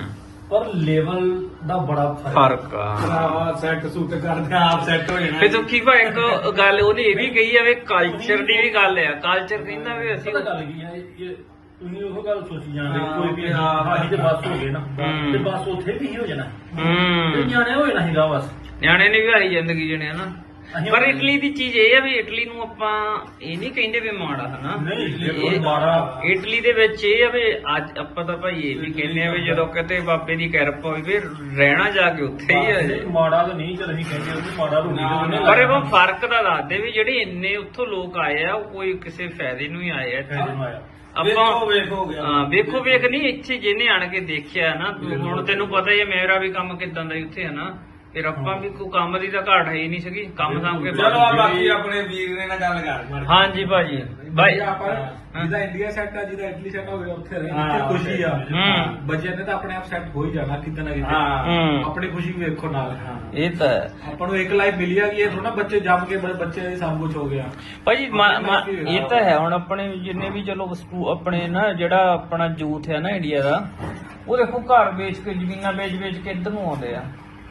ਪਰ ਲੈਵਲ ਦਾ ਬੜਾ ਫ਼ਰਕ ਫ਼ਰਕ ਆ। ਭਰਾਵਾ ਸੈੱਟ ਸੂਟ ਕਰਦੇ ਆ, ਆਪ ਸੈੱਟ ਹੋ ਜਾਣਾ। ਫੇ ਦੁੱਖੀ ਭਾ ਇੱਕ ਗੱਲ ਉਹਨੇ ਇਹ ਵੀ ਕਹੀ ਆ ਵੀ ਕਲਚਰ ਦੀ ਵੀ ਗੱਲ ਆ। ਕਲਚਰ ਕਹਿੰਦਾ ਵੀ ਅਸੀਂ ਪਤਾ ਗੱਲ ਕੀ ਹੈ ਇਹ ਤੁਸੀਂ ਉਹ ਗੱਲ ਸੋਚੀ ਜਾਂਦੇ ਹਾਂ, ਕੋਈ ਵੀ ਹਾਂ, ਹਾਂ ਅਸੀਂ ਤੇ ਬਸ ਹੋ ਗਏ ਨਾ। ਹੂੰ। ਤੇ ਬਸ ਉੱਥੇ ਵੀ ਹੀ ਹੋ। ਜਾਣਾ ਤੇ ਹੂੰ ਨਿਆਣੇ ਹੋਏ ਨਾ ਹੀਗਾ ਬਸ। ਨਿਆਣੇ ਨੇ ਵੀ ਹਾਈ ਜ਼ਿੰਦਗੀ ਜਣੇ ਹਨਾ? ਅਸੀਂ ਪਰ ਇਟਲੀ ਦੀ ਚੀਜ਼ ਇਹ ਆ ਵੀ ਇਟਲੀ ਨੂੰ ਆਪਾਂ ਇਹ ਨਹੀਂ ਕਹਿੰਦੇ ਵੀ ਮਾੜਾ ਹਨਾ। ਨਹੀਂ ਇਹ- ਬਿਲਕੁਲ ਮਾੜਾ ਇਟਲੀ ਦੇ ਵਿੱਚ ਇਹ ਆ ਵੀ ਅੱਜ ਆਪਾਂ ਤਾਂ ਭਾਈ ਇਹ ਵੀ ਕਹਿੰਦੇ ਆ ਵੀ ਜਦੋਂ ਕਿਤੇ ਬਾਬੇ ਦੀ ਕਿਰਪਾ ਹੋਈ ਵੀ ਰਹਿਣਾ ਜਾ ਕੇ ਉੱਥੇ ਹੀ ਆ ਜੇ ਮਾੜਾ ਤਾਂ ਨਹੀਂ ਚਲ ਅਸੀਂ ਕਹਿੰਦੇ ਉਹ ਮਾੜਾ ਰੋਣੀ ਪਰ ਇਹ ਫ਼ਰਕ ਤਾਂ ਦੱਸਦੇ ਵੀ ਜਿਹੜੇ ਇੰਨੇ ਉੱਥੋਂ ਲੋਕ ਆਏ ਆ ਉਹ ਕੋਈ ਕਿਸੇ ਫਾਇਦੇ ਨੂੰ ਹੀ ਆਏ ਆ। ਫਾਇਦੇ ਨੂੰ ਆਇਆ ਵੇਖੋ ਆਪਾਂ ਵੇਖੋ ਹੋ ਗਿਆ। ਹਾਂ ਵੇਖੋ ਵੇਖ ਨਹੀਂ ਇੱਥੇ ਜਿਹਨੇ ਆਣ ਕੇ ਦੇਖਿਆ ਨਾ ਹੁਣ ਤੈਨੂੰ ਪਤਾ ਹੀ ਹੈ ਮੇਰਾ ਵੀ ਕੰਮ ਕਿਦਾਂ ਦਾ ਉੱਥੇ ਹੈ ਨਾ। ਫਿਰ ਆਪਾਂ ਵੀ ਕੋਈ ਕੰਮ ਦੀ ਤਾਂ ਘਾਟ ਹੈ ਹੀ ਨਹੀਂ ਸੀਗੀ। ਕੰਮ ਸਾਂਭ ਕੇ ਚਲੋ ਆ ਬਾਕੀ ਆਪਣੇ ਵੀਰ ਨੇ ਨਾਲ ਗੱਲ ਕਰ ਹਾਂਜੀ ਭਾਜੀ। ਆਪਾਂ ਹਾਂ। ਜਿਹਦਾ ਇੰਡੀਆ ਸੈੱਟ ਆ ਜਿਹਦਾ ਇਟਲੀ ਸੈੱਟ ਹੋਵੇ ਉੱਥੇ ਰਹੇ ਖੁਸ਼ੀ ਆ। ਹੂੰ। ਬੱਚਿਆਂ ਨੇ ਤਾਂ ਆਪਣੇ ਆਪ ਸੈੱਟ ਹੋ ਹੀ ਜਾਣਾ ਕਿਤੇ ਨਾ ਕਿਤੇ। ਹਾਂ। ਆਪਣੀ ਖੁਸ਼ੀ ਵੀ ਵੇਖੋ ਨਾਲ। ਇਹ ਤਾਂ ਹੈ। ਆਪਾਂ ਨੂੰ ਇੱਕ ਲਾਈਫ ਮਿਲੀ ਆ ਕਿ ਇਹ ਥੋੜਾ ਬੱਚੇ ਜੰਮ ਕੇ ਬੜੇ ਬੱਚੇ ਦੀ ਸਭ ਕੁਝ ਹੋ ਗਿਆ। ਭਾਜੀ ਮਾ- ਮਾ- ਇਹ ਤਾਂ ਹੈ। ਹੁਣ ਆਪਣੇ ਜਿੰਨੇ ਵੀ ਚਲੋ ਸਕੂ- ਆਪਣੇ ਨਾ ਜਿਹੜਾ ਆਪਣਾ ਯੂਥ ਹੈ ਨਾ ਇੰਡੀਆ ਦਾ ਉਹ ਦੇਖੋ ਘਰ ਵੇਚ ਕੇ ਜ਼ਮੀਨਾਂ ਵੇਚ ਵੇਚ ਕੇ ਇੱਧਰ ਨੂੰ ਆਉਂਦੇ ਆ।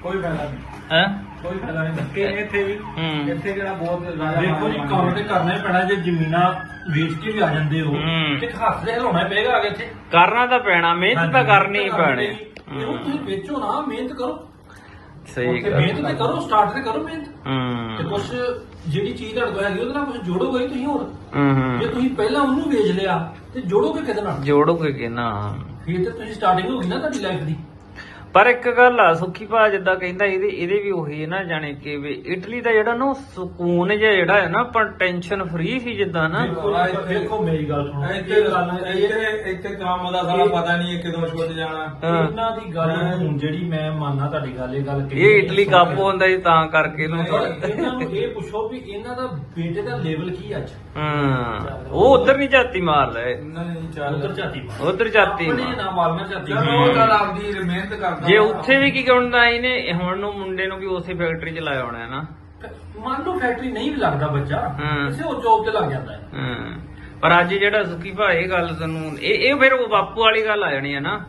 ਕੋਈ ਫਾਇਦਾ ਨਹੀਂ। ਹੈ? ਕੋਈ ਫਾਇਦਾ ਨਹੀਂ। ਕਿ ਇੱਥੇ ਵੀ ਹੂੰ। ਇੱਥੇ ਜਿਹੜਾ ਬਹੁਤ ਰਾਜਾ ਦੇਖੋ ਜੀ ਕੰਮ ਤੇ ਕਰਨਾ ਹੀ ਪੈਣਾ ਜੇ ਜ਼ਮੀਨਾਂ ਵੇਚ ਕੇ ਵੀ ਆ ਜਾਂਦੇ ਹੋ ਹੂੰ। ਤੇ ਹੱਥ ਦੇ ਹਿਲਾਉਣਾ ਹੀ ਪਏਗਾ ਅੱਗੇ ਇੱਥੇ। ਕਰਨਾ ਤਾਂ ਪੈਣਾ ਮਿਹਨਤ ਤਾਂ ਕਰਨੀ ਹੀ ਪੈਣੀ। ਇਹ ਤੁਸੀਂ ਵੇਚੋ ਨਾ ਮਿਹਨਤ ਕਰੋ। ਸਹੀ ਉੱਥੇ ਗੱਲ। ਮਿਹਨਤ ਤੇ ਕਰੋ ਸਟਾਰਟ ਤੇ ਕਰੋ ਮਿਹਨਤ। ਤੇ ਹੂੰ। ਕੁਝ ਜਿਹੜੀ ਚੀਜ਼ ਤੁਹਾਡੇ ਕੋਲ ਹੈਗੀ ਉਹਦੇ ਨਾਲ ਕੁਝ ਜੋੜੋਗੇ ਹੀ ਤੁਸੀਂ ਹੋਰ? ਹੂੰ। ਜੇ ਤੁਸੀਂ ਪਹਿਲਾਂ ਉਹਨੂੰ ਵੇਚ ਲਿਆ ਤੇ ਜੋੜੋਗੇ ਕਿਹਦੇ ਨਾਲ? ਜੋੜੋਗੇ ਕਿ ਨਾ ਫਿਰ ਤੇ ਤੁਸੀਂ ਸਟਾਰਟਿੰਗ ਹੋ ਗਈ ਨਾ ਤੁਹਾਡੀ ਲਾਈਫ ਦੀ। ਪਰ ਇੱਕ ਗੱਲ ਆ ਸੁੱਖੀ ਭਾ ਜਿੱਦਾਂ ਕਹਿੰਦਾ ਇਹਦੇ ਇਹਦੇ ਵੀ ਉਹੀ ਹੈ ਨਾ ਜਾਣੇ ਕਿ ਵੀ ਇਟਲੀ ਦਾ ਜਿਹੜਾ ਨਾ ਸਕੂਨ ਜਿਹਾ ਜਿਹੜਾ ਹੈ ਨਾ ਆਪਾਂ ਟੈਨਸ਼ਨ ਫ੍ਰੀ ਸੀ ਜਿੱਦਾਂ ਨਾ। ਦੇਖੋ ਦੇਖੋ ਮੇਰੀ ਗੱਲ ਸੁਣੋ। ਇੱਥੇ ਇਹ ਗੱਲ ਹੈ ਇਹ- ਇੱਥੇ ਇੱਥੇ ਕੰਮ ਦਾ ਸਾਰਾ ਪਤਾ ਨਹੀਂ ਕਿਦੋਂ ਛੁੱਟ ਜਾਣਾ। ਹਾਂ। ਇਹਨਾਂ ਦੀ ਗੱਲ ਹੁਣ ਜਿਹੜੀ ਮੈਂ ਮੰਨਣਾ ਤੁਹਾਡੀ ਗੱਲ ਇਹ ਗੱਲ ਕਹੀ ਇਹ ਇਟਲੀ ਕੱਪ ਹੁੰਦਾ ਜੀ ਤਾਂ ਕਰਕੇ ਇਹਨੂੰ ਪਰ ਇਹਨਾਂ ਨੂੰ ਇਹ ਪੁੱਛੋ ਵੀ ਇਹਨਾਂ ਦਾ ਬੇਟੇ ਦਾ ਲੈਵਲ ਕੀ ਅੱਜ? ਹਾਂ। ਉਹ ਉਧਰ ਨਹੀਂ ਝਾਤੀ ਮਾਰ ਲੈ ਨਹੀਂ ਉਧਰ ਚੱਲ ਝਾਤੀ ਮਾਰ ਉਧਰ ਝਾਤੀ ਆਪਣੇ ਮਾਰ। ਨਾ ਮਾਰਨਾ ਝਾਤੀ ਚਲੋ ਉਹ ਤਾਂ ਆਪਦੀ ਮਿਹਨਤ ਕਰਦਾ। ਜੇ ਉੱਥੇ ਵੀ ਕੀ ਕਹਿੰਦਾ ਇਹਨੇ ਹੁਣ ਨੂੰ ਮੁੰਡੇ ਨੂੰ ਵੀ ਉਸੇ ਫੈਕਟਰੀ ਚ ਲਾਇਆ ਹੋਣਾ ਹੈ ਨਾ। ਮੰਨ ਲਓ ਫੈਕਟਰੀ ਨਹੀਂ ਵੀ ਲੱਗਦਾ ਬੱਚਾ ਹਾਂ। ਕਿਸੇ ਹੋਰ ਜੋਬ ਤੇ ਲੱਗ ਜਾਂਦਾ ਹੈ। ਹਾਂ। ਪਰ ਅੱਜ ਜਿਹੜਾ ਸੁੱਕੀ ਭਾ ਇਹ ਗੱਲ ਤੈਨੂੰ ਇਹ ਇਹ ਫਿਰ ਉਹ ਬਾਪੂ ਵਾਲੀ ਗੱਲ ਆ ਜਾਣੀ ਹੈ ਨਾ।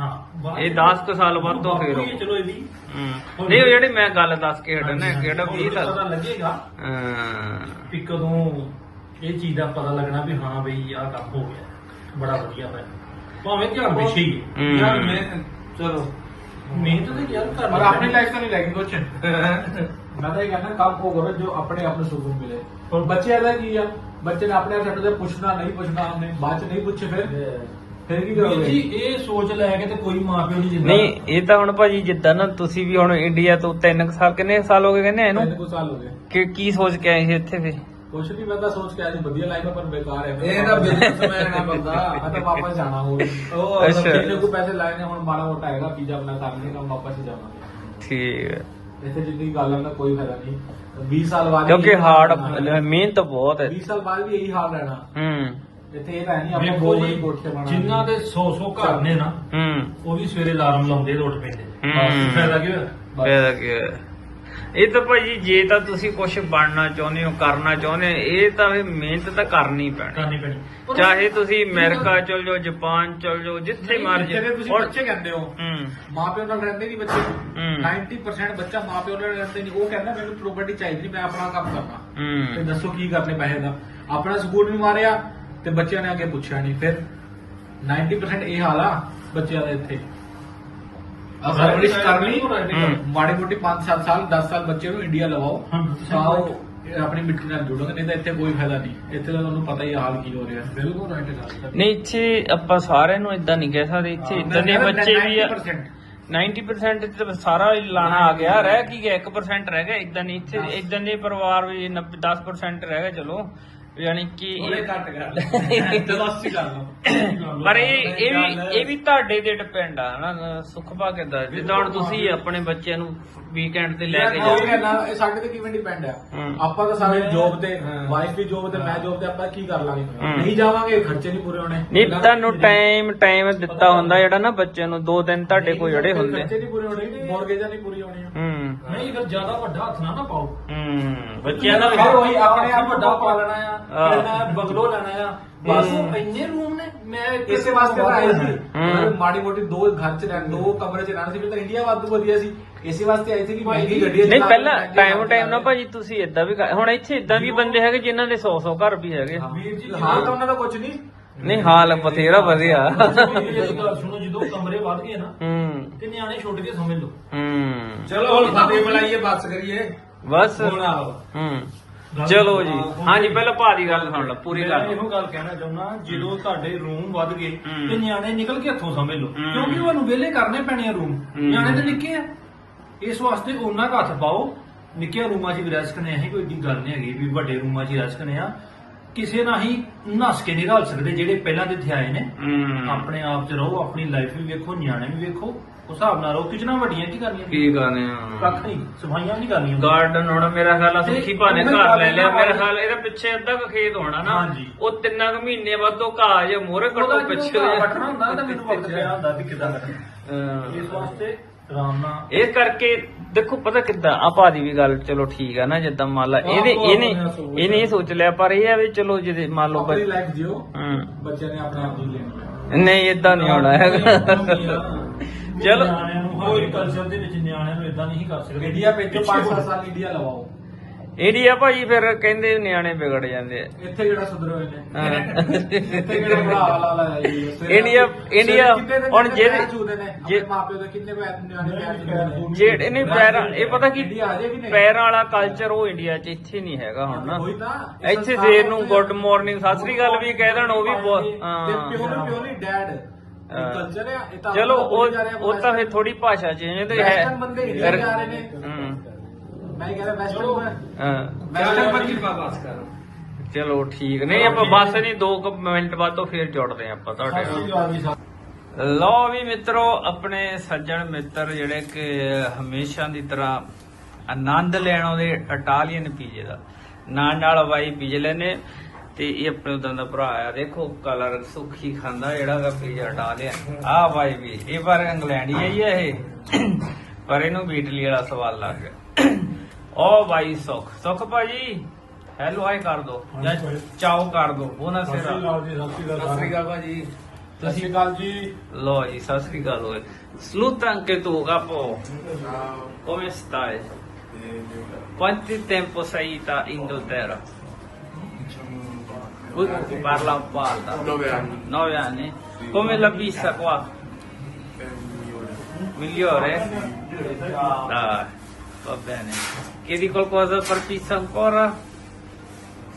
ਹਾਂ ਬਾਅਦ ਇਹ 10 ਕੁ ਸਾਲ ਬਾਅਦ ਤੋਂ ਫੇਰ ਬਾਪੂ ਹੀ ਹੈ, ਚਲੋ ਇਹ ਵੀ। ਹੂੰ। ਨਹੀਂ ਉਹ ਜਿਹੜੀ ਮੈਂ ਗੱਲ ਦੱਸ ਕੇ ਹਟਣਾ ਕਿਹੜਾ ਹੁਣ 20 ਪਤਾ ਲੱਗੇਗਾ ਹਾਂ। ਵੀ ਕਦੋਂ ਇਹ ਚੀਜ਼ ਦਾ ਪਤਾ ਲੱਗਣਾ ਵੀ ਹਾਂ ਬਈ ਆਹ ਕੰਮ ਹੋ ਗਿਆ। ਬੜਾ ਵਧੀਆ ਹੋਇਆ। ਭਾਵੇਂ ਧਿਆਨ ਪਿੱਛੇ ਹੀ ਹੈ। ਹੂੰ। ਯਾਰ ਚਲੋ। ਮਿਹਨਤ ਤੇ ਯਾਰ ਕਰਨੀ ਪਰ ਆਪਣੀ ਪੈਣੀ। ਲਾਈਫ ਤਾਂ ਨਹੀਂ ਲੱਗੀ ਕੁਛ। ਮੈਂ ਤਾਂ ਇਹ ਕਹਿੰਦਾ ਕੰਮ ਉਹ ਕਰੋ ਜੋ ਆਪਣੇ ਆਪ ਨੂੰ ਸਕੂਨ ਮਿਲੇ। ਹੁਣ ਬੱਚਿਆਂ ਦਾ ਕੀ ਆ? ਬੱਚੇ ਨੇ ਆਪਣੇ ਆਪ ਦੇ ਪੁੱਛਣਾ ਨਹੀਂ ਪੁੱਛਣਾ ਉਹਨੇ ਬਾਅਦ ਚ ਨਹੀਂ ਪੁੱਛੇ ਫਿਰ। ਫਿਰ ਕੀ ਕਰੋਗੇ? ਜੀ ਇਹ ਸੋਚ ਲੈ ਕੇ ਤੇ ਕੋਈ ਮਾਪਿਓ ਨਹੀਂ ਜਿੰਦਾ। ਨਹੀਂ ਇਹ ਤਾਂ ਹੁਣ ਭਾਜੀ ਜਿੱਦਾਂ ਨਾ ਤੁਸੀਂ ਵੀ ਹੁਣ ਇੰਡੀਆ ਤੋਂ 3 ਸਾਲ ਕਿੰਨੇ ਸਾਲ ਹੋ ਗਏ ਕਹਿੰਦੇ ਇਹਨੂੰ? ਕੁ ਸਾਲ ਹੋ ਗਏ। ਕਿ ਕੀ ਸੋਚ ਕੇ ਆਏ ਸੀ ਇੱਥੇ ਫਿਰ? ਕੁਛ ਨਹੀਂ ਮੈਂ ਤਾਂ ਸੋਚ ਕੇ ਆਇਆ ਸੀ ਵਧੀਆ ਲਾਈਫ ਹੈ ਪਰ ਬੇਕਾਰ ਹੈ। ਇਹ ਤਾਂ ਬਿਜ਼ਨਸਮੈਨ ਆ ਬੰਦਾ ਮੈਂ ਤਾਂ ਵਾਪਸ ਜਾਣਾ ਹੋਵੇ ਉਹ ਅੱਛਾ। ਕਿੰਨੇ ਕੋ ਪੈਸੇ ਲਾਏ ਨੇ ਹੁਣ ਮਾੜਾ ਮੋਟਾ ਹੈਗਾ ਪੀਜ਼ਾ ਆਪਣਾ ਕਰ ਲੈਣੇ ਕੰਮ ਵਾਪਸ ਹੀ ਜਾਵਾਂਗੇ। ਠੀਕ ਹੈ। ਇੱਥੇ ਜਿੰਨੀ ਗੱਲ ਦਾ ਕੋਈ ਫਾਇਦਾ ਨਹੀਂ। 20 ਸਾਲ ਬਾਅਦ ਕਿਉਂਕਿ ਹਾਰਡ। ਮਿਹਨਤ ਬਹੁਤ ਹੈ। 20 ਸਾਲ ਬਾਅਦ ਵੀ ਇਹੀ ਹਾਲ ਰਹਿਣਾ। ਹੂੰ। ਇੱਥੇ ਇਹ ਤਾਂ ਹੈ ਨਹੀਂ ਆਪਾਂ ਵੇਖੋ ਕੋਈ ਜੀ ਕੋਠੇ ਬਣਾ ਜਿਨ੍ਹਾਂ ਦੇ 100 100 ਘਰ ਨੇ ਨਾ ਹੂੰ। ਉਹ ਵੀ ਸਵੇਰੇ ਅਲਾਰਮ ਲਾਉਂਦੇ ਤੇ ਉੱਠ ਪੈਂਦੇ ਹੂੰ। ਬਸ ਫਾਇਦਾ ਕੀ ਹੋਇਆ? ਫਾਇਦਾ ਕੀ ਹੋਇਆ? ਇਹ ਤਾਂ ਭਾਜੀ ਜੇ ਤਾਂ ਤੁਸੀਂ ਕੁਝ ਬਣਨਾ ਚਾਹੁੰਦੇ ਹੋ ਕਰਨਾ ਚਾਹੁੰਦੇ ਹੋ ਇਹ ਤਾਂ ਵੀ ਮਿਹਨਤ ਤਾਂ ਕਰਨੀ ਪੈਣੀ। ਕਰਨੀ ਪੈਣੀ। ਚਾਹੇ ਤੁਸੀਂ ਅਮਰੀਕਾ ਚਲ ਜਾਓ ਜਾਪਾਨ ਚਲ ਜਾਓ ਜਿੱਥੇ ਮਰਜ਼ੀ। ਜਿਹੜੇ ਤੁਸੀਂ ਬੱਚੇ ਕਹਿੰਦੇ ਹੋ। ਮਾਪਿਓ ਨਾਲ ਰਹਿੰਦੇ ਨਹੀਂ ਬੱਚੇ। ਹੂੰ। 90% ਬੱਚਾ ਮਾਪਿਓ ਨਾਲ ਰਹਿੰਦੇ ਨਹੀਂ। ਉਹ ਕਹਿੰਦਾ ਮੈਨੂੰ ਪ੍ਰਾਪਰਟੀ ਚਾਹੀਦੀ ਨਹੀਂ ਮੈਂ ਆਪਣਾ ਕੰਮ ਕਰਨਾ ਤੇ ਦੱਸੋ ਕੀ ਕਰਨੇ ਪੈਸੇ ਦਾ। ਆਪਣਾ ਸਕੂਲ ਵੀ ਮਾਰਿਆ ਤੇ ਬੱਚਿਆਂ ਨੇ ਅੱਗੇ ਪੁੱਛਿਆ ਨਹੀਂ ਫਿਰ 90% ਇਹ ਹਾਲ ਆ ਬੱਚਿਆਂ ਦਾ ਇੱਥੇ। ਪਰਵਰਿਸ਼ ਕਰਨੀ ਹੂੰ। ਮਾੜੀ ਮੋਟੀ 5-7 ਸਾਲ 10 ਸਾਲ ਬੱਚੇ ਨੂੰ ਇੰਡੀਆ ਲਵਾਓ। ਤਾਂ ਉਹ ਆਪਣੀ ਮਿੱਟੀ ਨਾਲ ਜੁੜੋਗੇ ਨਹੀਂ ਤਾਂ ਇੱਥੇ ਕੋਈ ਫਾਇਦਾ ਨਹੀਂ। ਇੱਥੇ ਤਾਂ ਤੁਹਾਨੂੰ ਪਤਾ ਹੀ ਆ ਹਾਲ ਕੀ ਹੋ ਰਿਹਾ। ਬਿਲਕੁਲ ਰਾਈਟ ਗੱਲ ਨਹੀਂ ਇੱਥੇ ਆਪਾਂ ਸਾਰਿਆਂ ਨੂੰ ਇਦਾਂ ਨਹੀਂ ਕਹਿ ਸਕਦੇ। ਇੱਥੇ ਇਦਾਂ ਦੇ ਬੱਚੇ ਵੀ ਆ 90% 90% ਤੇ ਸਾਰਾ ਹੀ ਲਾਣਾ ਆ ਗਿਆ। ਰਹਿ ਕੀ ਗਿਆ? 1% ਰਹਿ ਗਿਆ। ਇਦਾਂ ਨਹੀਂ ਇੱਥੇ ਇਦਾਂ ਦੇ ਪਰਿਵਾਰ ਵੀ 90 10% ਰਹਿ ਗਏ ਚਲੋ। ਯਾਨੀ ਕਿ ਇਹ ਘੱਟ ਕਰ ਚਲੋ ਅੱਸੀ ਕਰ ਲਓ। ਪਰ ਇਹ ਇਹ ਵੀ ਇਹ ਵੀ ਤੁਹਾਡੇ ਤੇ ਡਿਪੈਂਡ ਆ ਹਨਾ? ਸੁਖ ਭਾਗ ਦਾ ਜਿੱਦਾਂ ਹੁਣ ਤੁਸੀਂ ਆਪਣੇ ਬੱਚਿਆਂ ਨੂੰ ਵੀਕਐਂਡ ਤੇ ਲੈ ਕੇ ਜਾਓ। ਕਹਿੰਦਾ ਇਹ ਸਾਡੇ ਤੇ ਕਿਵੇਂ ਡਿਪੈਂਡ ਆ। ਆਪਾਂ ਤਾਂ ਸਾਰੇ ਜੋਬ ਤੇ। ਵਾਈਫ ਵੀ ਜੋਬ ਤੇ ਮੈਂ ਜੋਬ ਤੇ ਆਪਾਂ ਕੀ ਕਰ ਲਾਂਗੇ। ਨਹੀਂ ਜਾਵਾਂਗੇ ਖਰਚੇ ਨਹੀਂ ਪੂਰੇ ਹੋਣੇ। ਨਹੀਂ ਤੁਹਾਨੂੰ ਟਾਈਮ ਟਾਈਮ ਦਿੱਤਾ ਹੁੰਦਾ ਜਿਹੜਾ ਨਾ ਬੱਚਿਆਂ ਨੂੰ ਦੋ ਦਿਨ ਤੁਹਾਡੇ ਕੋਲ ਜਿਹੜੇ ਹੁੰਦੇ। ਖਰਚੇ ਨਹੀਂ ਪੂਰੇ ਹੋਣੇ ਮੋਰਗੇਜਾਂ ਨਹੀਂ। ਪੂਰੀ ਹੋਣੀਆਂ। ਹੂੰ। ਨਹੀਂ ਫਿਰ ਜ਼ਿਆਦਾ ਵੱਡਾ ਹੱਥ ਨਾ ਨਾ ਪਾਓ। ਹੂੰ ਬੱਚਿਆਂ ਦਾ ਵੀ ਆਪਣੇ ਆਪ ਵੱਡਾ ਪਾ ਲੈਣਾ ਆ। ਫਿਰ ਮੈਂ ਬੰਗਲੋ ਲੈਣਾ ਆ। ਬਸ ਹੂੰ। ਇੰਨੇ ਰੂਮ ਨੇ ਮੈਂ ਇੱਕ ਇਸੇ ਵਾਸਤੇ ਤਾਂ ਆਏ ਸੀ। ਹੂੰ। ਅਗਰ ਮਾੜੀ ਮੋਟੀ ਦੋ ਘਰ ਚ ਰਹਿਣ ਦੋ ਕਮਰੇ ਚ ਰਹਿਣਾ ਸੀ ਫਿਰ ਤਾਂ ਇੰਡੀਆ ਵਾਧੂ ਵਧੀਆ ਸੀ। ਇਸੇ ਵਾਸਤੇ ਆਏ ਸੀ ਕਿ ਮਹਿੰਗੀ ਗੱਡੀ ਨਹੀਂ ਪਹਿਲਾਂ ਟਾਈਮ ਟਾਈਮ ਨਾ ਭਾਜੀ ਤੁਸੀਂ ਇਦਾਂ ਵੀ ਕਰ- ਹੁਣ ਇੱਥੇ ਇਦਾਂ ਵੀ ਬੰਦੇ ਹੈਗੇ ਜਿਨ੍ਹਾਂ ਦੇ 100 100 ਘਰ ਵੀ ਹੈਗੇ ਵੀਰ ਜੀ ਹਾਲ ਤਾਂ ਉਹਨਾਂ ਦਾ ਕੁਝ ਨਹੀਂ। ਨਹੀਂ ਹਾਲ ਬਥੇਰਾ ਵਧੀਆ। ਸੁਣੋ ਜਦੋਂ ਕਮਰੇ ਵੱਧ ਗਏ ਨਾ ਹੂੰ। ਤੇ ਨਿਆਣੇ ਛੁੱਟ ਗਏ ਸਮਝ ਲਓ। ਹੂੰ। ਚਲੋ ਹੁਣ ਫਤਿਹ ਬੁਲਾਈਏ ਬੱਸ ਕਰੀਏ। ਬਸ। ਹੁਣ ਆਓ। ਹੂੰ। ਚਲੋ ਜੀ। ਹਾਂਜੀ ਪਹਿਲਾਂ ਭਾ ਦੀ ਗੱਲ ਸੁਣ ਲਓ ਪੂਰੀ ਮੈਂ ਗੱਲ। ਇਹੋ ਗੱਲ ਕਹਿਣਾ ਚਾਹੁੰਦਾ ਜਦੋਂ ਤੁਹਾਡੇ ਰੂਮ ਵੱਧ ਗਏ ਹੂੰ। ਤੇ ਨਿਆਣੇ ਨਿਕਲ ਕੇ ਹੱਥੋਂ ਸਮਝ ਲਓ। ਹੂੰ। ਕਿਉਂਕਿ ਤੁਹਾਨੂੰ ਵਿਹਲੇ ਕਰਨੇ ਪੈਣੇ ਆ ਰੂਮ ਹੂੰ। ਨਿਆਣੇ ਤੇ ਨਿੱਕੇ ਆ। ਇਸ ਵਾਸਤੇ ਉਹਨਾਂ ਦਾ ਹੱਥ ਪਾਓ। ਨਿੱਕੇ ਰੂਮਾਂ 'ਚ ਵੀ ਰਹਿ ਸਕਨੇ ਇਹ ਕੋਈ ਏਡੀ ਗੱਲ ਨਹੀਂ ਹੈਗੀ ਵੀ ਵੱਡੇ ਰੂਮਾਂ 'ਚ ਹੀ ਰਹਿ ਸਕਨੇ ਆ। ਕਿਸੇ ਨਾਲ ਹੀ ਨਸ ਕੇ ਨਹੀਂ ਰਲ ਸਕਦੇ ਜਿਹੜੇ ਪਹਿਲਾਂ ਦੇ ਇੱਥੇ ਆਏ ਨੇ। ਹੂੰ। ਆਪਣੇ ਆਪ 'ਚ ਰਹੋ ਆਪਣੀ ਲਾਈਫ ਵੀ ਵੇਖੋ ਨਿਆਣੇ ਵੀ ਵੇਖੋ। ਉਸ ਹਿਸਾਬ ਨਾਲ ਰਹੋ ਕਿਚਨਾਂ ਵੱਡੀਆਂ ਕੀ ਕਰਨੀਆਂ ਕੀ ਕਰਨੇ ਕੱਖ ਨਹੀਂ ਸਫਾਈਆਂ ਨਹੀਂ ਕਰਨੀਆਂ ਗਾਰਡਨ ਹੁਣ ਮੇਰਾ ਖਿਆਲ ਆ ਸੁੱਖੀ ਭਾਨੇ ਤੇ ਘਰ ਲੈ ਲਿਆ ਉਹੀ ਮੇਰਾ ਖਿਆਲ ਇਹਦੇ ਪਿੱਛੇ ਅੱਧਾ ਕੁ ਖੇਤ ਹੋਣਾ ਨਾ ਹਾਂਜੀ। ਉਹ ਤਿੰਨਾਂ ਕੁ ਮਹੀਨੇ ਬਾਅਦ ਉਹ ਘਾਹ ਜੇ ਮੋਰੇ ਉਹਦਾ ਪਿੱਛੇ ਪਿੱਛੇ ਵੱਟਣਾ ਹੁੰਦਾ ਤਾਂ ਮੈਨੂੰ ਵਕਤ ਪਿਆ ਹੁੰਦਾ ਵੀ ਕਿਦਾਂ ਕਰਨਾ ਹਾਂ। ਇਸ ਵਾਸਤੇ ਆਰਾਮ ਨਾਲ ਇਹ ਕਰਕੇ ਦੇਖੋ ਪਤਾ ਕਿੱਦਾਂ ਆ ਭਾਦੀ ਵੀ ਗੱਲ ਚਲੋ ਠੀਕ ਆ ਨਾ ਜਿੱਦਾਂ ਮੰਨ ਲਾ ਇਹਨੇ ਇਹਨੇ ਇਹਨੇ ਇਹ ਸੋਚ ਲਿਆ ਪਰ ਇਹ ਆ ਵੀ ਚਲੋ ਜਿਹਦੇ ਮੰਨ ਲਓ ਆਪਣੀ ਬੱਚ- ਲਾਈਫ ਜਿਓ ਹੂੰ ਬੱਚਿਆਂ ਨੇ ਆਪਣੇ ਆਪ ਜੀ ਲੈਣੀ ਨਹੀਂ ਇਦਾਂ ਨਹੀਂ ਹੋਣਾ ਹੈਗਾ ਚਲੋ। ਨਿਆਣਿਆਂ ਨੂੰ ਹੋਰ ਕਲਚਰ ਦੇ ਵਿੱਚ ਨਿਆਣਿਆਂ ਨੂੰ ਇਦਾਂ ਨਹੀਂ ਕਰ ਸਕਦੇ ਇੰਡੀਆ ਭੇਜੋ ਪਿੱਛੇ 5 ਹੋ। ਸਾਲ ਇੰਡੀਆ ਲਵਾਓ ਇੰਡੀਆ ਭਾਜੀ ਫਿਰ ਕਹਿੰਦੇ ਨਿਆਣੇ ਵਿਗੜ ਜਾਂਦੇ ਆ ਇੱਥੇ ਜਿਹੜਾ ਸੁਧਰ ਹੋਏ ਨੇ। ਇੱਥੇ ਕਿਹੜਾ ਬੜਾ ਹਾਲ ਹਾਲ ਹੈ ਜੀ ਇੰਡੀਆ- ਇੰਡੀਆ ਕਿੰਨੇ ਹੁਣ ਜਿਹੜੇ ਜਿਹੜੇ- ਪੈਰ ਛੂਹਦੇ ਨੇ ਜੇ- ਮਾਪਿਓ ਦੇ ਕਿੰਨੇ ਪੈਰ ਨਿਆਣੇ ਪੈਰ ਨੇ ਜਿਹੜੇ ਨਹੀਂ ਪੈਰਾਂ ਇਹ ਪਤਾ ਕੀ ਇੰਡੀਆ ਆ ਜੇ ਕਿ ਨਹੀਂ? ਪੈਰਾਂ ਵਾਲਾ ਕਲਚਰ ਉਹ ਇੰਡੀਆ 'ਚ ਇੱਥੇ ਨਹੀਂ ਹੈਗਾ ਹੁਣ ਨਾ ਉਹੀ ਤਾਂ ਇੱਥੇ ਸਵੇਰ ਨੂੰ ਗੁੱਡ ਮਾਰਨਿੰਗ ਸਤਿ ਸ੍ਰੀ ਅਕਾਲ ਵੀ ਕਹਿ ਦੇਣ ਉਹ ਵੀ ਬਹੁਤ ਤੇ ਹਾਂ। ਪਿਓ ਨੂੰ ਪਿਓ ਨਹੀਂ ਡੈਡ। ਕਲਚਰ ਹੈ। ਇਹ ਤਾਂ ਚਲੋ ਉਹ ਹਾਂ ਉਹ ਤਾਂ ਫਿਰ ਥੋੜੀ ਭਾਸ਼ਾ ਚੇਂਜ ਤੇ ਹੈ। Western ਬੰਦੇ ਇੰਡੀਆ ਜਾ ਰਹੇ ਨੇ। ਹੂੰ। ਮੈਂ ਕਹਿੰਦਾ ਵੈਸਟਰਨ ਹਾਂ। ਵੈਸਟਰਨ ਪੱਕੀ ਬਾਤ ਕਰ। ਚਲੋ ਠੀਕ। ਨਹੀਂ ਆਪਾਂ ਬਸ ਨਹੀਂ 2 ਮਿੰਟ ਬਾਅਦ ਤੋਂ ਫੇਰ ਜੁੜਦੇ ਹਾਂ ਆਪਾਂ ਤੁਹਾਡੇ ਨਾਲ। ਲਓ ਵੀ ਮਿੱਤਰੋ ਆਪਣੇ ਸੱਜਣ ਮਿੱਤਰ ਜਿਹੜੇ ਕਿ ਹਮੇਸ਼ਾ ਦੀ ਤਰ੍ਹਾਂ ਆਨੰਦ ਲੈਣ ਆਉਂਦੇ ਇਟਾਲੀਅਨ ਪੀਜ਼ੇ ਦਾ। ਨਾਲ ਨਾਲ ਵਾਈ ਪੀਜ਼ੇ ਲੈਨੇ ਤੇ ਇਹ ਆਪਣੇ ਉਦਾਂ ਦਾ ਭਰਾ ਆ। ਦੇਖੋ ਕਲਰ ਸੁੱਖੀ ਖਾਂਦਾ ਜਿਹੜਾ ਦਾ ਪੀਜ਼ਾ ਇਟਾਲੀਅਨ ਆ ਵਾਈ ਵੀ ਇਹ ਪਰ ਇੰਗਲੈਂਡ ਹੀ ਜੀ ਇਹ। ਪਰ ਇਹਨੂੰ ਵੀ ਇਟਲੀ ਵਾਲਾ ਸਵਾਲ ਲੱਗ ਗਿਆ। ਓ ਬਾਈ ਸੁੱਖ। ਸੁੱਖ ਭਾਜੀ ਹੈਲੋ ਹਾਈ ਕਰ ਦੋ। ਜਾਂ ਚਾਓ ਕਰ ਦੋ। ਉਹਨਾਂ ਸਿਰ ਸਤਿ ਸ੍ਰੀ ਅਕਾਲ ਭਾਜੀ। ਸਤਿ ਸ਼੍ਰੀ ਅਕਾਲ ਜੀ। Lo, gli sa scrivato. Slutta anche tu, capo. Come stai? Quanto tempo sei in Inghilterra? Parla un po' alta. Nove anni. Nove anni? Come la vista qua? Migliore? Dai, va bene. Chiedi qualcosa per pizza ancora?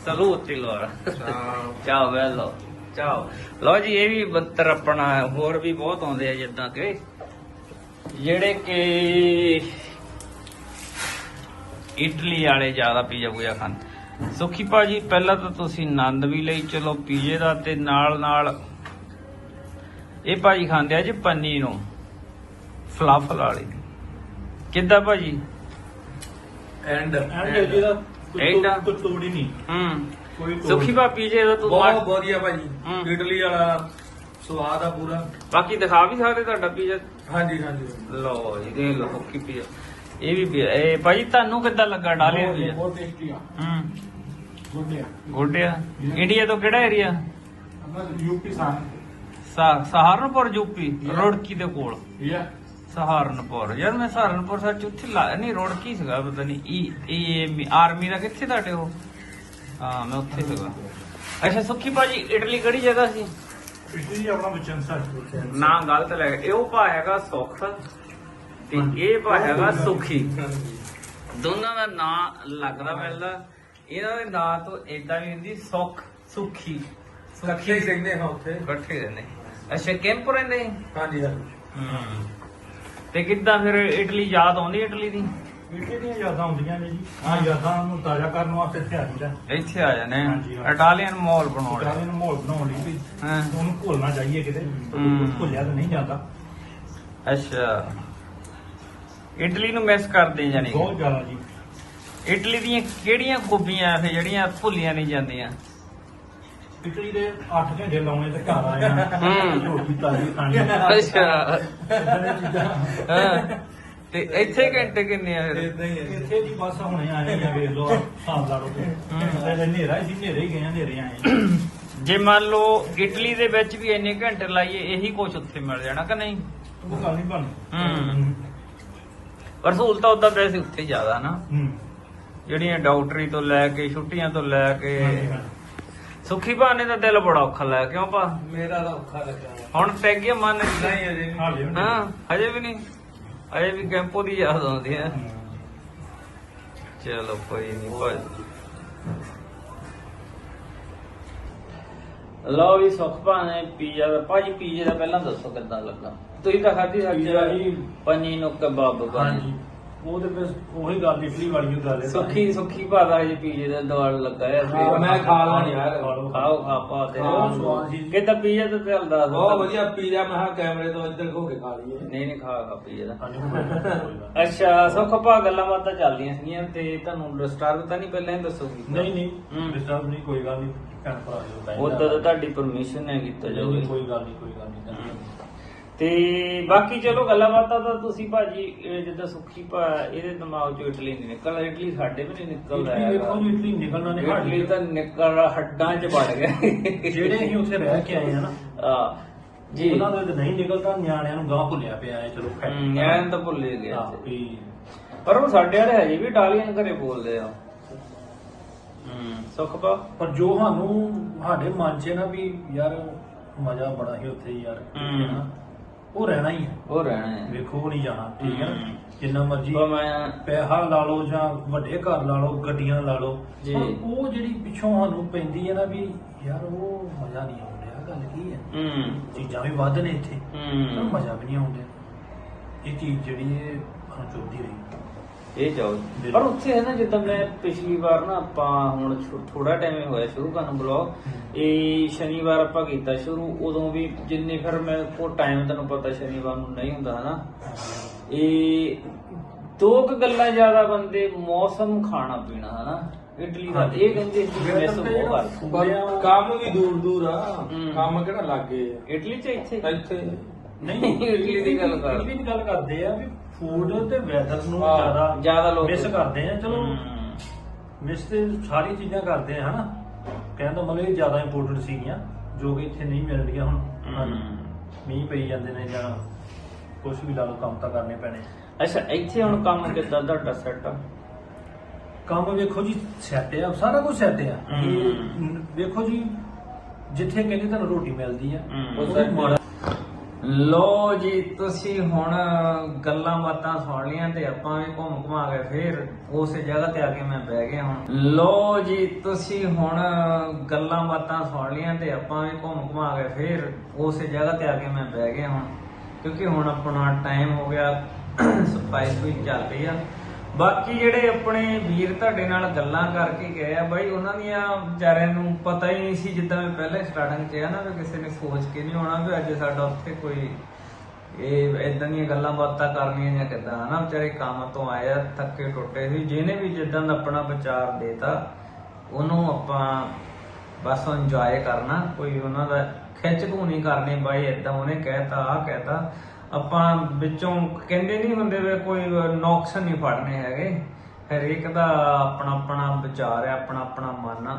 Saluti allora. Ciao. ciao bello ciao ਲਓ ਜੀ ਇਹ ਵੀ ਬੰਤਰ ਆਪਣਾ। ਹੋਰ ਵੀ ਬਹੁਤ ਆਉਂਦੇ ਆ ਜਿੱਦਾਂ ਕਿ ਜਿਹੜੇ ਕਿ ਇਟਲੀ ਵਾਲੇ ਜ਼ਿਆਦਾ ਪੀਜ਼ਾ ਪੂਜਾ ਖਾਂਦੇ ਸੁਖੀ ਭਾਜੀ ਪਹਿਲਾਂ ਤਾਂ ਤੁਸੀਂ ਆਨੰਦ ਵੀ ਲਈ ਚਲੋ ਪੀਜ਼ੇ ਦਾ ਤੇ ਨਾਲ ਨਾਲ। ਇਹ ਭਾਜੀ ਖਾਂਦੇ ਆ ਜੀ ਪੰਨੀ ਨੂੰ ਫਲਾਫਲ ਵਾਲੀ। ਕਿੱਦਾਂ ਭਾਜੀ? ਐਂਡ ਐਂਡ ਜਿਹਦਾ ਆ। ਕੋਈ ਤੋੜ ਹੀ ਨਹੀਂ। ਹੂੰ। ਕੋਈ ਤੋੜ ਸੁਖੀ ਭਾ ਪੀਜ਼ੇ ਦਾ ਤੂੰ ਬਹੁਤ ਮਾਰ- ਵਧੀਆ ਭਾਜੀ। ਇਟਲੀ ਵਾਲਾ ਸਵਾਦ ਆ ਪੂਰਾ। ਬਾਕੀ ਦਿਖਾ ਵੀ ਸਕਦੇ ਤੁਹਾਡਾ ਪੀਜ਼ਾ। ਹਾਂਜੀ ਹਾਂਜੀ। ਲਓ ਜੀ ਦੇਖ ਲਓ ਕੀ ਪੀਜ਼ਾ। ਇਹ ਵੀ ਇਹ ਭਾਜੀ ਤੁਹਾਨੂੰ ਕਿੱਦਾਂ ਲੱਗਾ ਡਾਲੇ ਬਹੁਤ ਟੇਸਟੀ ਆ ਹੂੰ। ਗੁੱਡ ਆ ਗੁੱਡਿਆ। ਇੰਡੀਆ ਤੋਂ ਕਿਹੜਾ ਏਰੀਆ ਆਪਣਾ ਯੂਪੀ ਸਾਨ ਸਹਾਰਨਪੁਰ ਯੂਪੀ? ਰੋੜਕੀ ਦੇ ਕੋਲ। ਇਹ ਸਹਾਰਨਪੁਰ। ਯਾਰ ਮੈਂ ਸਹਾਰਨਪੁਰ ਸੱਚ ਉੱਥੇ ਲਾ ਨਹੀਂ ਰੋੜਕੀ ਸੀਗਾ ਪਤਾ ਨਹੀਂ ਇਹ ਆਰਮੀ ਦਾ ਕਿੱਥੇ ਤੁਹਾਡੇ ਉਹ? ਹਾਂ ਮੈਂ ਉੱਥੇ ਸੀਗਾ। ਅੱਛਾ ਸੁੱਖੀ ਭਾਜੀ ਇਟਲੀ ਕਿਹੜੀ ਜਗ੍ਹਾ ਸੀ? ਇਟਲੀ ਆਪਣਾ ਸੱਚ ਨਾ ਗਲਤ ਲੱਗ ਇਹ ਉਹ ਭਾ ਹੈਗਾ ਸੁੱਖ। ਤੇ ਇਹ ਭਾ ਹੈਗਾ ਸੁਖੀ। ਦੋਨਾਂ ਦਾ ਨਾਂ ਲੱਗਦਾ ਮਿਲਦਾ। ਇਹਨਾਂ ਦੇ ਨਾਂ ਤੋਂ ਇਦਾਂ ਵੀ ਹੁੰਦੀ ਸੁੱਖ ਸੁਖੀ। ਇਕੱਠੇ ਹੀ ਰਹਿੰਦੇ ਹਾਂ ਉੱਥੇ। ਇਕੱਠੇ ਰਹਿੰਦੇ। ਅੱਛਾ ਕੈਂਪ ਰਹਿੰਦੇ ਹਾਂਜੀ ਹਾਂਜੀ। ਹੂੰ। ਤੇ ਕਿੱਦਾਂ ਫਿਰ ਇਟਲੀ ਯਾਦ ਆਉਂਦੀ ਇਟਲੀ ਦੀ? ਇਟਲੀ ਦੀਆਂ ਯਾਦਾਂ ਹੁੰਦੀਆਂ ਨੇ ਜੀ। ਆ ਯਾਦਾਂ ਨੂੰ ਤਾਜ਼ਾ ਕਰਨ ਵਾਸਤੇ ਇੱਥੇ ਆ ਜੀਦਾ ਇੱਥੇ ਆ ਜਾਣੇ ਹਾਂਜੀ, ਹਾਂਜੀ। ਇਟਾਲੀਅਨ ਮਾਲ ਬਣਾਉਣੇ ਇਟਾਲੀ ਨੂੰ ਮਾਹੌਲ ਬਣਾਉਣ ਲਈ ਵੀ ਹਾਂ। ਉਹਨੂੰ ਭੁੱਲਣਾ ਚਾਹੀਏ ਕਿਤੇ। ਭੁੱਲਿਆ ਤਾਂ ਨਹੀਂ ਜਾਂਦਾ। ਅੱਛਾ। ਇਟਲੀ ਨੂੰ ਮਿਸ ਕਰਦੇ ਜਾਨੀ। ਬਹੁਤ ਜ਼ਿਆਦਾ ਜੀ ਇਟਲੀ ਦੀਆਂ ਕਿਹੜੀਆਂ ਖੂਬੀਆਂ ਫੇ ਜਿਹੜੀਆਂ ਭੁੱਲੀਆਂ ਨਹੀਂ ਜਾਂਦੀਆਂ ਇਟਲੀ ਦੇ 8 ਘੰਟੇ ਲਾਉਣੇ ਤੇ ਘਰ ਆਇਆ ਹਮ। ਰੋਟੀ ਤਾਜ਼ੀ ਖਾਣੀ ਅੱਛਾ ਏਦਾਂ ਦੀਆਂ ਚੀਜ਼ਾਂ ਹਾਂ। ਤੇ ਇੱਥੇ ਘੰਟੇ ਕਿੰਨੇ ਆ ਫਿਰ ਇਦਾਂ ਹੀ ਹੈ ਇੱਥੇ ਦੀ ਬਸ ਹੁਣੇ ਆਏ ਆ ਵੇਖ ਲਓ ਹਿਸਾਬ ਲਾ ਲਓ ਹਮ। ਤੇ ਹਨੇਰਾ ਸੀ ਹਨੇਰੇ ਹੀ ਗਏ ਆ ਹਨੇਰੇ ਆਏ ਆ। ਜੇ ਮੰਨ ਲਓ ਇਟਲੀ ਦੇ ਵਿੱਚ ਵੀ ਇੰਨੇ ਘੰਟੇ ਲਾਈਏ ਇਹੀ ਕੁਝ ਉੱਥੇ ਮਿਲ ਜਾਣਾ ਕਿ ਨਹੀਂ ਉਹ ਗੱਲ ਨਹੀਂ ਬਣ ਹਮ। ਪਰ ਸਹੂਲਤਾਂ ਉਦਾਂ ਵੈਸੇ ਉੱਥੇ ਜ਼ਿਆਦਾ ਨਾ ਹੂੰ ਜਿਹੜੀਆਂ ਡਾਕਟਰੀ ਤੋਂ ਲੈ ਕੇ ਛੁੱਟੀਆਂ ਤੋਂ ਲੈ ਕੇ ਹਾਂਜੀ, ਹਾਂਜੀ। ਸੁਖੀ ਭਾਨੇ ਦਾ ਦਿਲ ਬੜਾ ਔਖਾ ਲੈ ਕਿਉਂ ਪਾ ਮੇਰਾ ਤਾਂ ਔਖਾ ਲੱਗਾ ਹੁਣ ਟੈਗ ਗਿਆ ਮਨ। ਨਹੀਂ ਅਜੇ ਨਹੀਂ। ਹਾਲੇ ਵੀ ਨਹੀਂ। ਹਾਂ ਹਜੇ ਵੀ ਨਹੀਂ ਹਜੇ ਵੀ ਕੈਂਪੋ ਦੀ ਯਾਦ ਆਉਂਦੀ ਹੈ। ਚਲੋ ਕੋਈ ਨਹੀਂ ਭਾਈ ਲਓ ਵੀ ਸੁਖ ਭਾਣੇ ਪੀਜ਼ਾ ਦਾ ਭਾਜੀ ਪੀਜ਼ੇ ਦਾ ਪਹਿਲਾਂ ਦੱਸੋ ਕਿੱਦਾਂ ਲੱਗਾ ਤੁਸੀਂ ਤਾਂ ਖਾਧੀ ਸਾਡੀ ਪੀਜ਼ਾ ਜੀ। ਪਨੀ ਨੂੰ ਕਬਾਬ ਹਾਂਜੀ। ਉਹ ਤੇ ਬਸ ਉਹੀ ਗੱਲ ਇਟਲੀ ਵਾਲੀ ਗੱਲ ਹੈ। ਸੁੱਖੀ ਸੁੱਖੀ ਭਾਦਾ ਜੀ ਪੀਜ਼ੇ ਦਾ ਦਵਾਲ ਲੱਗਾ ਹੈ। ਹਾਂ, ਮੈਂ ਖਾ ਲਾਂ ਯਾਰ। ਖਾਓ ਖਾ ਪਾ ਦੇ ਹਾਂ, ਸਵਾਦ ਸੀ। ਕਿਦਾਂ ਪੀਜ਼ਾ ਤਾਂ ਚੱਲਦਾ ਬਹੁਤ ਵਧੀਆ ਪੀਜ਼ਾ ਮੈਂ ਕਿਹਾ ਕੈਮਰੇ ਤੋਂ ਇੱਧਰ ਹੋ ਕੇ ਖਾ ਲਈਏ। ਨਹੀਂ ਨਹੀਂ ਖਾ ਖਾ ਪੀਜ਼ਾ ਦਾ। ਹਾਂਜੀ, ਕੋਈ ਗੱਲ ਨਹੀਂ। ਅੱਛਾ ਸੁੱਖ ਭਾ ਗੱਲਾਂ ਬਾਤਾਂ ਚੱਲਦੀਆਂ ਸੀਗੀਆਂ ਤੇ ਤੁਹਾਨੂੰ ਡਿਸਟਰਬ ਤਾਂ ਨਹੀਂ ਪਹਿਲਾਂ ਹੀ ਦੱਸੋਗੀ? ਨਹੀਂ ਨਹੀਂ। ਡਿਸਟਰਬ ਨਹੀਂ ਕੋਈ ਗੱਲ ਨਹੀਂ। ਭੈਣ ਭਰਾ ਜੋ ਉਦੋਂ ਤਾਂ ਤੁਹਾਡੀ ਪਰਮਿਸ਼ਨ ਹੈ ਕੀਤਾ ਨਹੀਂ, ਜਾਵੇ ਕੋਈ ਗੱਲ ਨਹੀਂ ਕੋਈ ਗੱਲ ਨਹੀਂ। ਤੇ ਬਾਕੀ ਚਲੋ ਗੱਲਾਂ ਬਾਤਾਂ ਤਾਂ ਤੁਸੀਂ ਭਾਜੀ ਇਹ ਜਿੱਦਾਂ ਸੁੱਖੀ ਭਾ ਇਹਦੇ ਦਿਮਾਗ ਚੋਂ ਇਟਲੀ ਨਹੀਂ ਨਿਕਲਦਾ ਇਟਲੀ ਸਾਡੇ ਵੀ ਨਹੀਂ ਨਿਕਲਦਾ ਇਟਲੀ ਦੇਖੋ ਜੀ, ਇਟਲੀ ਨਿਕਲਣਾ ਨਹੀਂ ਇਟਲੀ ਤਾਂ ਨਿਕਲ ਹੱਡਾਂ 'ਚ ਵੜ ਗਿਆ ਜਿਹੜੇ ਅਸੀਂ ਉੱਥੇ ਰਹਿ ਕੇ ਆਏ ਆ ਨਾ ਆ ਜੀ। ਉਹਨਾਂ ਦੇ ਤਾਂ ਨਹੀਂ ਨਿਕਲਦਾ ਨਿਆਣਿਆਂ ਨੂੰ ਗਾਹ ਭੁੱਲਿਆ ਪਿਆ ਹੈ ਚਲੋ ਖੈਰ। ਐਨ ਤਾਂ ਭੁੱਲ ਗਿਆ ਪਰ ਉਹ ਸਾਡੇ ਵਾਲੇ ਹਜੇ ਵੀ ਇਟਾਲੀਅਨ ਘਰੇ ਬੋਲਦੇ ਆ। ਸੁਖ ਪਾ ਪਰ ਜੋ ਸਾਨੂੰ ਸਾਡੇ ਮਨ 'ਚ ਨਾ ਵੀ ਯਾਰ ਮਜ਼ਾ ਬੜਾ ਹੀ ਉੱਥੇ ਯਾਰ। ਹਨਾ, ਉਹ ਰਹਿਣਾ ਹੀ ਹੈ ਉਹ ਰਹਿਣਾ ਹੈ ਵੇਖੋ ਉਹ ਨਹੀਂ ਜਾਣਾ। ਠੀਕ ਹੈ ਨਾ। ਜਿੰਨਾ ਮਰਜ਼ੀ ਪਰ ਮੈਂ ਪੈਸਾ ਲਾ ਲਓ ਜਾਂ ਵੱਡੇ ਘਰ ਲਾ ਲਓ ਗੱਡੀਆਂ ਲਾ ਲਓ। ਜੀ। ਪਰ ਉਹ ਜਿਹੜੀ ਪਿੱਛੋਂ ਸਾਨੂੰ ਪੈਂਦੀ ਹੈ ਨਾ ਵੀ ਯਾਰ ਉਹ ਮਜ਼ਾ ਨਹੀਂ ਆਉਣ ਰਿਹਾ ਗੱਲ ਕੀ ਹੈ ਹੂੰ। ਚੀਜ਼ਾਂ ਵੀ ਵੱਧ ਨੇ ਇੱਥੇ। ਪਰ ਹੂੰ ਮਜ਼ਾ ਵੀ ਨਹੀਂ ਆਉਂਦਾ। ਇਹ ਚੀਜ਼ ਜਿਹੜੀ ਹੈ ਸਾਨੂੰ ਚੁੱਭਦੀ ਰਹੀ। ਇਹ ਜਾਓ ਪਰ ਉੱਥੇ ਹੈ ਨਾ ਜਿੱਦਾਂ ਮੈਂ ਪਿਛਲੀ ਵਾਰ ਨਾ ਆਪਾਂ ਹੁਣ ਥੋੜਾ ਟਾਈਮ ਹੀ ਹੋਇਆ ਸ਼ੁਰੂ ਕਰਨ ਬਲੌਗ ਇਹ ਸ਼ਨੀਵਾਰ ਆਪਾਂ ਕੀਤਾ ਸ਼ੁਰੂ ਉਦੋਂ ਵੀ ਜਿੰਨੇ ਫਿਰ ਮੈਂ ਕੋ ਟਾਈਮ ਤੈਨੂੰ ਪਤਾ ਸ਼ਨੀਵਾਰ ਨੂੰ ਨਹੀਂ ਹੁੰਦਾ ਹਨਾ। ਇਹ ਦੋ ਕੁ ਗੱਲਾਂ ਜ਼ਿਆਦਾ ਬੰਦੇ ਮੌਸਮ ਖਾਣਾ ਪੀਣਾ ਹਨਾ। ਇਟਲੀ ਦਾ ਇਹ ਕਹਿੰਦੇ ਸੀ ਮਿਸ ਬਹੁਤ ਕਰ ਕੰਮ ਵੀ ਦੂਰ ਦੂਰ ਆ। ਕੰਮ ਕਿਹੜਾ ਲੱਗੇ ਇਟਲੀ ਚ ਇੱਥੇ? ਇੱਥੇ। ਨਹੀਂ ਇਟਲੀ ਦੀ ਗੱਲ ਕਰ। ਇਟਲੀ ਦੀ ਗੱਲ ਕਰਦੇ ਆ ਵੀ ਫੂਡ ਤੇ ਵੈਦਰ ਨੂੰ ਹਾਂ, ਜ਼ਿਆਦਾ ਜ਼ਿਆਦਾ ਲੋਕ ਮਿਸ ਕਰਦੇ ਆ ਚਲੋ। ਮਿਸ ਤੇ ਸਾਰੀ ਚੀਜ਼ਾਂ ਕਰਦੇ ਆ ਹਨਾ ਕਹਿਣ ਦਾ ਮਤਲਬ ਇਹ ਜ਼ਿਆਦਾ ਇੰਪੋਰਟੈਂਟ ਸੀਗੀਆਂ ਜੋ ਕਿ ਇੱਥੇ ਨਹੀਂ ਮਿਲ ਰਹੀਆਂ ਹੁਣ। ਮੀਂਹ ਪਈ ਜਾਂਦੇ ਨੇ ਜਾਂ ਕੁਝ ਵੀ ਲਾ ਲਓ ਕੰਮ ਤਾਂ ਕਰਨੇ ਪੈਣੇ ਅੱਛਾ ਇੱਥੇ ਹੁਣ ਕੰਮ ਕਿੱਦਾਂ ਤੁਹਾਡਾ ਸੈੱਟ ਆ ਕੰਮ ਵੇਖੋ ਜੀ ਸੈੱਟ ਆ ਸਾਰਾ ਕੁਝ ਸੈੱਟ ਆ ਹਮ। ਇਹ ਵੇਖੋ ਜੀ ਜਿੱਥੇ ਕਹਿੰਦੇ ਤੁਹਾਨੂੰ ਰੋਟੀ ਮਿਲਦੀ ਆ ਹਮ। ਉਹ ਮਾੜਾ ਲੋ ਜੀ, ਤੁਸੀਂ ਹੁਣ ਗੱਲਾਂ ਬਾਤਾਂ ਸੁਣ ਲੀਆਂ ਤੇ ਆਪਾਂ ਵੀ ਘੁੰਮ ਘੁਮਾ ਕੇ ਫੇਰ ਉਸੇ ਜਗ੍ਹਾ ਤੇ ਆ ਕੇ ਮੈਂ ਬਹਿ ਗਿਆ ਹੁਣ। ਲੋ ਜੀ, ਤੁਸੀਂ ਹੁਣ ਗੱਲਾਂ ਬਾਤਾਂ ਸੁਣ ਲੀਆਂ ਤੇ ਆਪਾਂ ਵੀ ਘੁੰਮ ਘੁਮਾ ਕੇ ਫੇਰ ਉਸੇ ਜਗ੍ਹਾ ਤੇ ਆ ਕੇ ਮੈਂ ਬਹਿ ਗਿਆ ਹੁਣ। ਕਿਉਂਕਿ ਹੁਣ ਆਪਣਾ ਟਾਈਮ ਹੋ ਗਿਆ, ਸਫ਼ਾਈ ਵੀ ਚੱਲ ਰਹੀ ਆ। ਬਾਕੀ ਜਿਹੜੇ ਆਪਣੇ ਵੀਰ ਤੁਹਾਡੇ ਨਾਲ ਗੱਲਾਂ ਕਰਕੇ ਗਏ ਆ ਬਾਈ, ਉਹਨਾਂ ਦੀਆਂ ਵਿਚਾਰਿਆਂ ਨੂੰ ਪਤਾ ਹੀ ਨਹੀਂ ਸੀ ਜਿੱਦਾਂ ਮੈਂ ਪਹਿਲੇ ਸਟਾਰਟਿੰਗ 'ਚ ਆ ਨਾ, ਵੀ ਕਿਸੇ ਨੇ ਸੋਚ ਕੇ ਨਹੀਂ ਆਉਣਾ ਵੀ ਅੱਜ ਸਾਡਾ ਉੱਥੇ ਕੋਈ ਇਹ ਇਦਾਂ ਦੀਆਂ ਗੱਲਾਂ ਬਾਤਾਂ ਕਰਨੀਆਂ ਜਾਂ ਕਿਦਾਂ। ਹਨਾ, ਵਿਚਾਰੇ ਕੰਮ ਤੋਂ ਆਏ ਆ ਥੱਕੇ ਟੁੱਟੇ ਸੀ। ਜਿਹਨੇ ਵੀ ਜਿੱਦਾਂ ਦਾ ਆਪਣਾ ਵਿਚਾਰ ਦੇਤਾ, ਉਹਨੂੰ ਆਪਾਂ ਬਸ ਇੰਜੋਏ ਕਰਨਾ। ਕੋਈ ਉਹਨਾਂ ਦਾ ਖਿੱਚ ਧੂ ਨਹੀਂ ਕਰਨੀ। ਬਾਈ ਇਦਾਂ ਉਹਨੇ ਕਹਿਤਾ ਆ ਕਹਿਤਾ। ਆਪਾਂ ਵਿੱਚੋਂ ਕਹਿੰਦੇ ਨਹੀਂ ਹੁੰਦੇ ਵੀ ਕੋਈ ਨੌਕਸ ਨਹੀਂ ਫੜਨੇ ਹੈਗੇ। ਹਰੇਕ ਦਾ ਆਪਣਾ ਆਪਣਾ ਵਿਚਾਰ ਹੈ ਆਪਣਾ ਆਪਣਾ ਮਨ ਆ।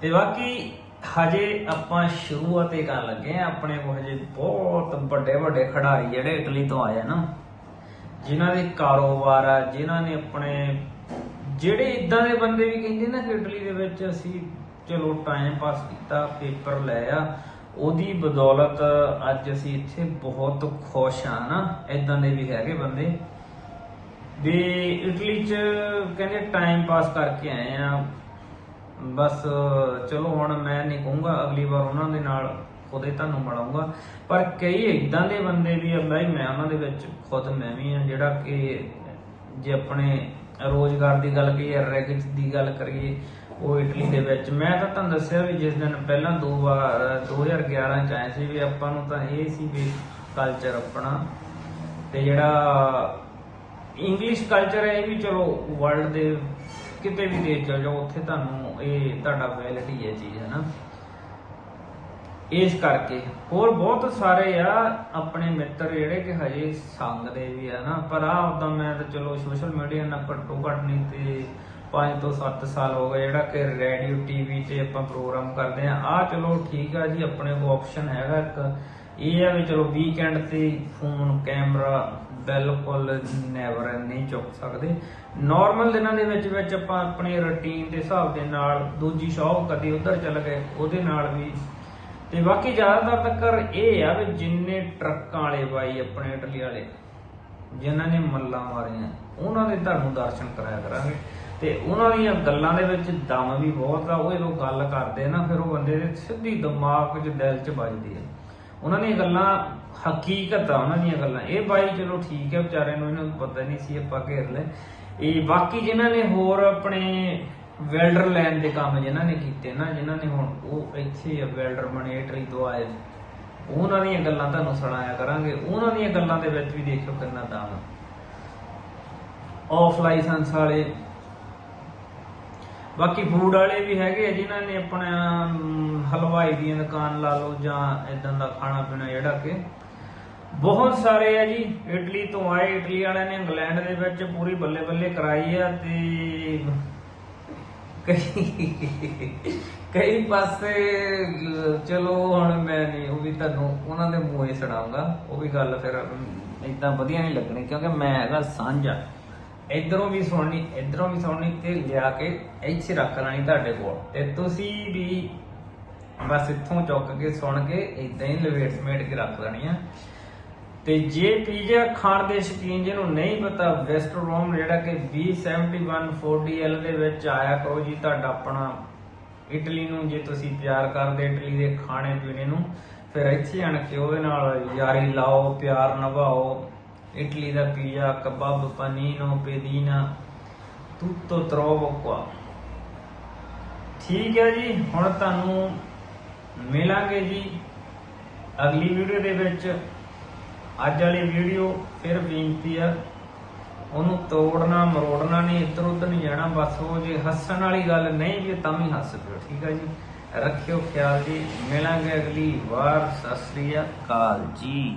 ਤੇ ਬਾਕੀ ਹਜੇ ਆਪਾਂ ਸ਼ੁਰੂਆਤ ਹੀ ਕਰਨ ਲੱਗੇ ਆ, ਆਪਣੇ ਕੋਲ ਹਜੇ ਬਹੁਤ ਵੱਡੇ ਵੱਡੇ ਖਿਡਾਰੀ ਜਿਹੜੇ ਇਟਲੀ ਤੋਂ ਆਏ ਆ ਨਾ, ਜਿਨ੍ਹਾਂ ਦੇ ਕਾਰੋਬਾਰ ਆ, ਜਿਨ੍ਹਾਂ ਨੇ ਆਪਣੇ ਜਿਹੜੇ ਇਦਾਂ ਦੇ ਬੰਦੇ ਵੀ ਕਹਿੰਦੇ ਨਾ ਕਿ ਇਟਲੀ ਦੇ ਵਿੱਚ ਅਸੀਂ ਚਲੋ ਟਾਈਮ ਪਾਸ ਕੀਤਾ ਪੇਪਰ ਲੈ ਆ ਉਹਦੀ ਬਦੌਲਤ ਅੱਜ ਅਸੀਂ ਇੱਥੇ ਬਹੁਤ ਖੁਸ਼ ਆ ਨਾ ਇਦਾਂ ਦੇ ਵੀ ਹੈਗੇ ਬੰਦੇ। ਵੀ ਇਟਲੀ 'ਚ ਕਹਿੰਦੇ ਟਾਈਮ ਪਾਸ ਕਰਕੇ ਆਏ ਆ। ਬਸ ਚਲੋ ਹੁਣ ਮੈਂ ਨਹੀਂ ਕਹੂੰਗਾ, ਅਗਲੀ ਵਾਰ ਉਹਨਾਂ ਦੇ ਨਾਲ ਖੁਦ ਤੁਹਾਨੂੰ ਮਿਲਾਉਂਗਾ। ਪਰ ਕਈ ਇਦਾਂ ਦੇ ਬੰਦੇ ਵੀ ਆ ਬਈ, ਮੈਂ ਉਹਨਾਂ ਦੇ ਵਿੱਚ ਖੁਦ ਮੈਂ ਵੀ ਆ, ਜਿਹੜਾ ਕਿ ਜੇ ਆਪਣੇ ਰੋਜ਼ਗਾਰ ਦੀ ਗੱਲ ਕਰੀਏ ਰੈਗਿਟ ਦੀ ਗੱਲ ਕਰੀਏ, ਉਹ ਇਟਲੀ ਦੇ ਵਿੱਚ। ਮੈਂ ਤਾਂ ਤੁਹਾਨੂੰ ਦੱਸਿਆ ਵੀ ਜਿਸ ਦਿਨ ਪਹਿਲਾਂ ਦੋ ਵਾਰ 2011 ਚ ਆਏ ਸੀ ਵੀ ਆਪਾਂ ਨੂੰ ਤਾਂ ਇਹ ਸੀ ਵੀ ਕਲਚਰ ਆਪਣਾ। ਤੇ ਜਿਹੜਾ ਇੰਗਲਿਸ਼ ਕਲਚਰ ਹੈ, ਇਹ ਵੀ ਚਲੋ ਵਰਲਡ ਦੇ ਕਿਤੇ ਵੀ ਦੇਸ਼ ਚਲ ਜਾਓ, ਉੱਥੇ ਤੁਹਾਨੂੰ ਇਹ ਤੁਹਾਡਾ ਵੈਲਿਟੀ ਹੈ ਚੀਜ਼ ਹੈ ਨਾ? ਇਸ ਕਰਕੇ ਹੋਰ ਬਹੁਤ ਸਾਰੇ ਆ ਆਪਣੇ ਮਿੱਤਰ ਜਿਹੜੇ ਕਿ ਹਜੇ ਸੰਗਦੇ ਵੀ ਆ ਨਾ, ਪਰ ਆ ਉਦਾਂ ਮੈਂ ਤਾਂ ਚਲੋ ਸੋਸ਼ਲ ਮੀਡੀਆ ਨਾਲ ਘੱਟੋ ਘੱਟ ਨਹੀਂ ਤੇ 5 ਤੋਂ 7 ਸਾਲ ਹੋ ਗਏ ਜਿਹੜਾ ਕਿ ਰੇਡੀਓ ਟੀਵੀ ਤੇ ਆਪਾਂ ਪ੍ਰੋਗਰਾਮ ਕਰਦੇ ਆ। ਆ ਚਲੋ ਠੀਕ ਆ ਜੀ, ਆਪਣੇ ਕੋਲ ਆਪਸ਼ਨ ਹੈਗਾ ਇੱਕ। ਇਹ ਆ ਵੀ ਚਲੋ ਵੀਕਐਂਡ ਤੇ ਫੋਨ ਕੈਮਰਾ ਬਿਲਕੁਲ ਨੈਵਰ ਨਹੀਂ ਚੁੱਕ ਸਕਦੇ। ਨਾਰਮਲ ਦਿਨਾਂ ਦੇ ਵਿੱਚ ਵਿੱਚ ਆਪਾਂ ਆਪਣੇ ਰੁਟੀਨ ਦੇ ਹਿਸਾਬ ਦੇ ਨਾਲ ਦੂਜੀ ਸ਼ੌਪ ਕਦੇ ਉਧਰ ਚੱਲ ਗਏ, ਉਹਦੇ ਨਾਲ ਵੀ ਤੇ ਬਾਕੀ ਜ਼ਿਆਦਾਤਰ ਤੱਕ ਇਹ ਆ ਵੀ ਜਿੰਨੇ ਟਰੱਕਾਂ ਵਾਲੇ ਬਾਈ ਆਪਣੇ ਇਟਲੀ ਵਾਲੇ, ਜਿਨ੍ਹਾਂ ਨੇ ਮੱਲਾਂ ਮਾਰੀਆਂ, ਉਹਨਾਂ ਦੇ ਤੁਹਾਨੂੰ ਦਰਸ਼ਨ ਕਰਾਇਆ ਕਰਾਂਗੇ। ਤੇ ਉਹਨਾਂ ਦੀਆਂ ਗੱਲਾਂ ਦੇ ਵਿੱਚ ਦਮ ਵੀ ਬਹੁਤ ਆ, ਉਹ ਜਦੋਂ ਗੱਲ ਕਰਦੇ ਨਾ, ਫਿਰ ਉਹ ਬੰਦੇ ਦੇ ਸਿੱਧੀ ਦਿਮਾਗ 'ਚ ਦਿਲ 'ਚ ਵੱਜਦੀ ਆ। ਉਹਨਾਂ ਦੀਆਂ ਗੱਲਾਂ, ਹਕੀਕਤ ਆ ਉਹਨਾਂ ਦੀਆਂ ਗੱਲਾਂ। ਇਹ ਬਾਈ ਚਲੋ ਠੀਕ ਹੈ ਵਿਚਾਰੇ ਨੂੰ ਇਹਨਾਂ ਨੂੰ ਪਤਾ ਨਹੀਂ ਸੀ ਆਪਾਂ ਘੇਰ ਲੈ ਇਹ ਬਾਕੀ ਜਿਨ੍ਹਾਂ ਨੇ ਹੋਰ ਆਪਣੇ ਵੈਲਡਰ ਲੈਣ ਦੇ ਕੰਮ ਜਿਨ੍ਹਾਂ ਨੇ ਕੀਤੇ ਨਾ, ਜਿਨ੍ਹਾਂ ਨੇ ਹੁਣ ਉਹ ਇੱਥੇ ਆ, ਵੈਲਡਰ ਬਣੇ, ਇਟਲੀ ਤੋਂ ਆਏ ਉਹਨਾਂ ਦੀਆਂ ਗੱਲਾਂ ਤੁਹਾਨੂੰ ਸੁਣਾਇਆ ਕਰਾਂਗੇ। ਉਹਨਾਂ ਦੀਆਂ ਗੱਲਾਂ ਦੇ ਵਿੱਚ ਵੀ ਦੇਖਿਓ ਕਿੰਨਾ ਦਮ ਆਫ ਲਾਇਸੈਂਸ ਵਾਲੇ। ਬਾਕੀ ਫੂਡ ਵਾਲੇ ਵੀ ਹੈਗੇ ਆ, ਜਿਨ੍ਹਾਂ ਨੇ ਆਪਣਾ ਹਲਵਾਈ ਦੀ ਦੁਕਾਨ ਲਾ ਲਓ ਜਾਂ ਇਦਾਂ ਦਾ ਖਾਣਾ ਪੀਣਾ ਜਿਹੜਾ ਕਿ ਬਹੁਤ ਸਾਰੇ ਆ ਜੀ। ਇਟਲੀ ਤੋਂ ਆਏ, ਇਟਲੀ ਵਾਲਿਆਂ ਨੇ ਇੰਗਲੈਂਡ ਦੇ ਵਿੱਚ ਪੂਰੀ ਬੱਲੇ ਬੱਲੇ ਕਰਾਈ ਆ ਤੇ ਕਈ ਕਈ ਪਾਸੇ, ਚਲੋ ਹੁਣ ਮੈਂ ਨਹੀਂ, ਉਹ ਵੀ ਤੁਹਾਨੂੰ ਉਹਨਾਂ ਦੇ ਮੂੰਹੇ ਸੁਣਾਉਂਗਾ। ਉਹ ਵੀ ਗੱਲ ਫਿਰ ਇਦਾਂ ਵਧੀਆ ਨਹੀਂ ਲੱਗਣੀ, ਕਿਉਂਕਿ ਮੈਂ ਹੈਗਾ ਸਾਂਝਾ। ਇਧਰੋਂ ਵੀ ਸੁਣਨੀ, ਇਧਰੋਂ ਵੀ ਸੁਣਨੀ ਤੇ ਲਿਆ ਕੇ ਇੱਥੇ ਰੱਖ ਲੈਣੀ ਤੁਹਾਡੇ ਕੋਲ। ਤੇ ਤੁਸੀਂ ਵੀ ਬਸ ਇੱਥੋਂ ਚੁੱਕ ਕੇ ਸੁਣ ਕੇ ਇਦਾਂ ਹੀ ਲਵੇਟ ਸਮੇਟ ਕੇ ਰੱਖ ਲੈਣੀ ਆ। ਤੇ ਜੇ ਪੀਜ਼ਾ ਖਾਣ ਦੇ ਸ਼ਕੀਨ ਜਿਹਨੂੰ ਨਹੀਂ ਪਤਾ ਵੈਸਟ ਜਿਹੜਾ ਕਿ B71 4DL ਦੇ ਵਿੱਚ ਆਇਆ ਕਰੋ ਜੀ ਤੁਹਾਡਾ ਆਪਣਾ ਇਟਲੀ ਨੂੰ, ਜੇ ਤੁਸੀਂ ਪਿਆਰ ਕਰਦੇ ਇਟਲੀ ਦੇ ਖਾਣੇ ਪੀਣੇ ਨੂੰ, ਫਿਰ ਇੱਥੇ ਆਣ ਕੇ ਉਹਦੇ ਨਾਲ ਯਾਰੀ ਲਾਓ, ਪਿਆਰ ਨਿਭਾਓ। ਇਟਲੀ ਦਾ ਪੀਜ਼ਾ, ਕਬਾਬ, ਪਨੀਨੋ, ਪੇਦੀਨਾ, tutto trovo qua ਠੀਕ ਹੈ ਜੀ, ਹੁਣ ਤੁਹਾਨੂੰ ਮਿਲਾਂਗੇ ਜੀ ਅਗਲੀ ਵੀਡੀਓ ਦੇ ਵਿੱਚ। ਅੱਜ ਵਾਲੀ ਵੀਡੀਓ ਫਿਰ ਬੇਨਤੀ ਆ, ਉਹਨੂੰ ਤੋੜਨਾ, ਮਰੋੜਨਾ ਨਹੀਂ ਇੱਧਰ ਉੱਧਰ ਨਹੀਂ ਜਾਣਾ, ਬਸ ਉਹ ਜੇ ਹੱਸਣ ਵਾਲੀ ਗੱਲ ਨਹੀਂ ਜੇ ਤਾਂ ਵੀ ਹੱਸ ਪਿਓ, ਠੀਕ ਆ ਜੀ? ਰੱਖਿਓ ਖਿਆਲ ਜੀ। ਮਿਲਾਂਗੇ ਅਗਲੀ ਵਾਰ। ਸਤਿ ਸ੍ਰੀ ਅਕਾਲ ਜੀ।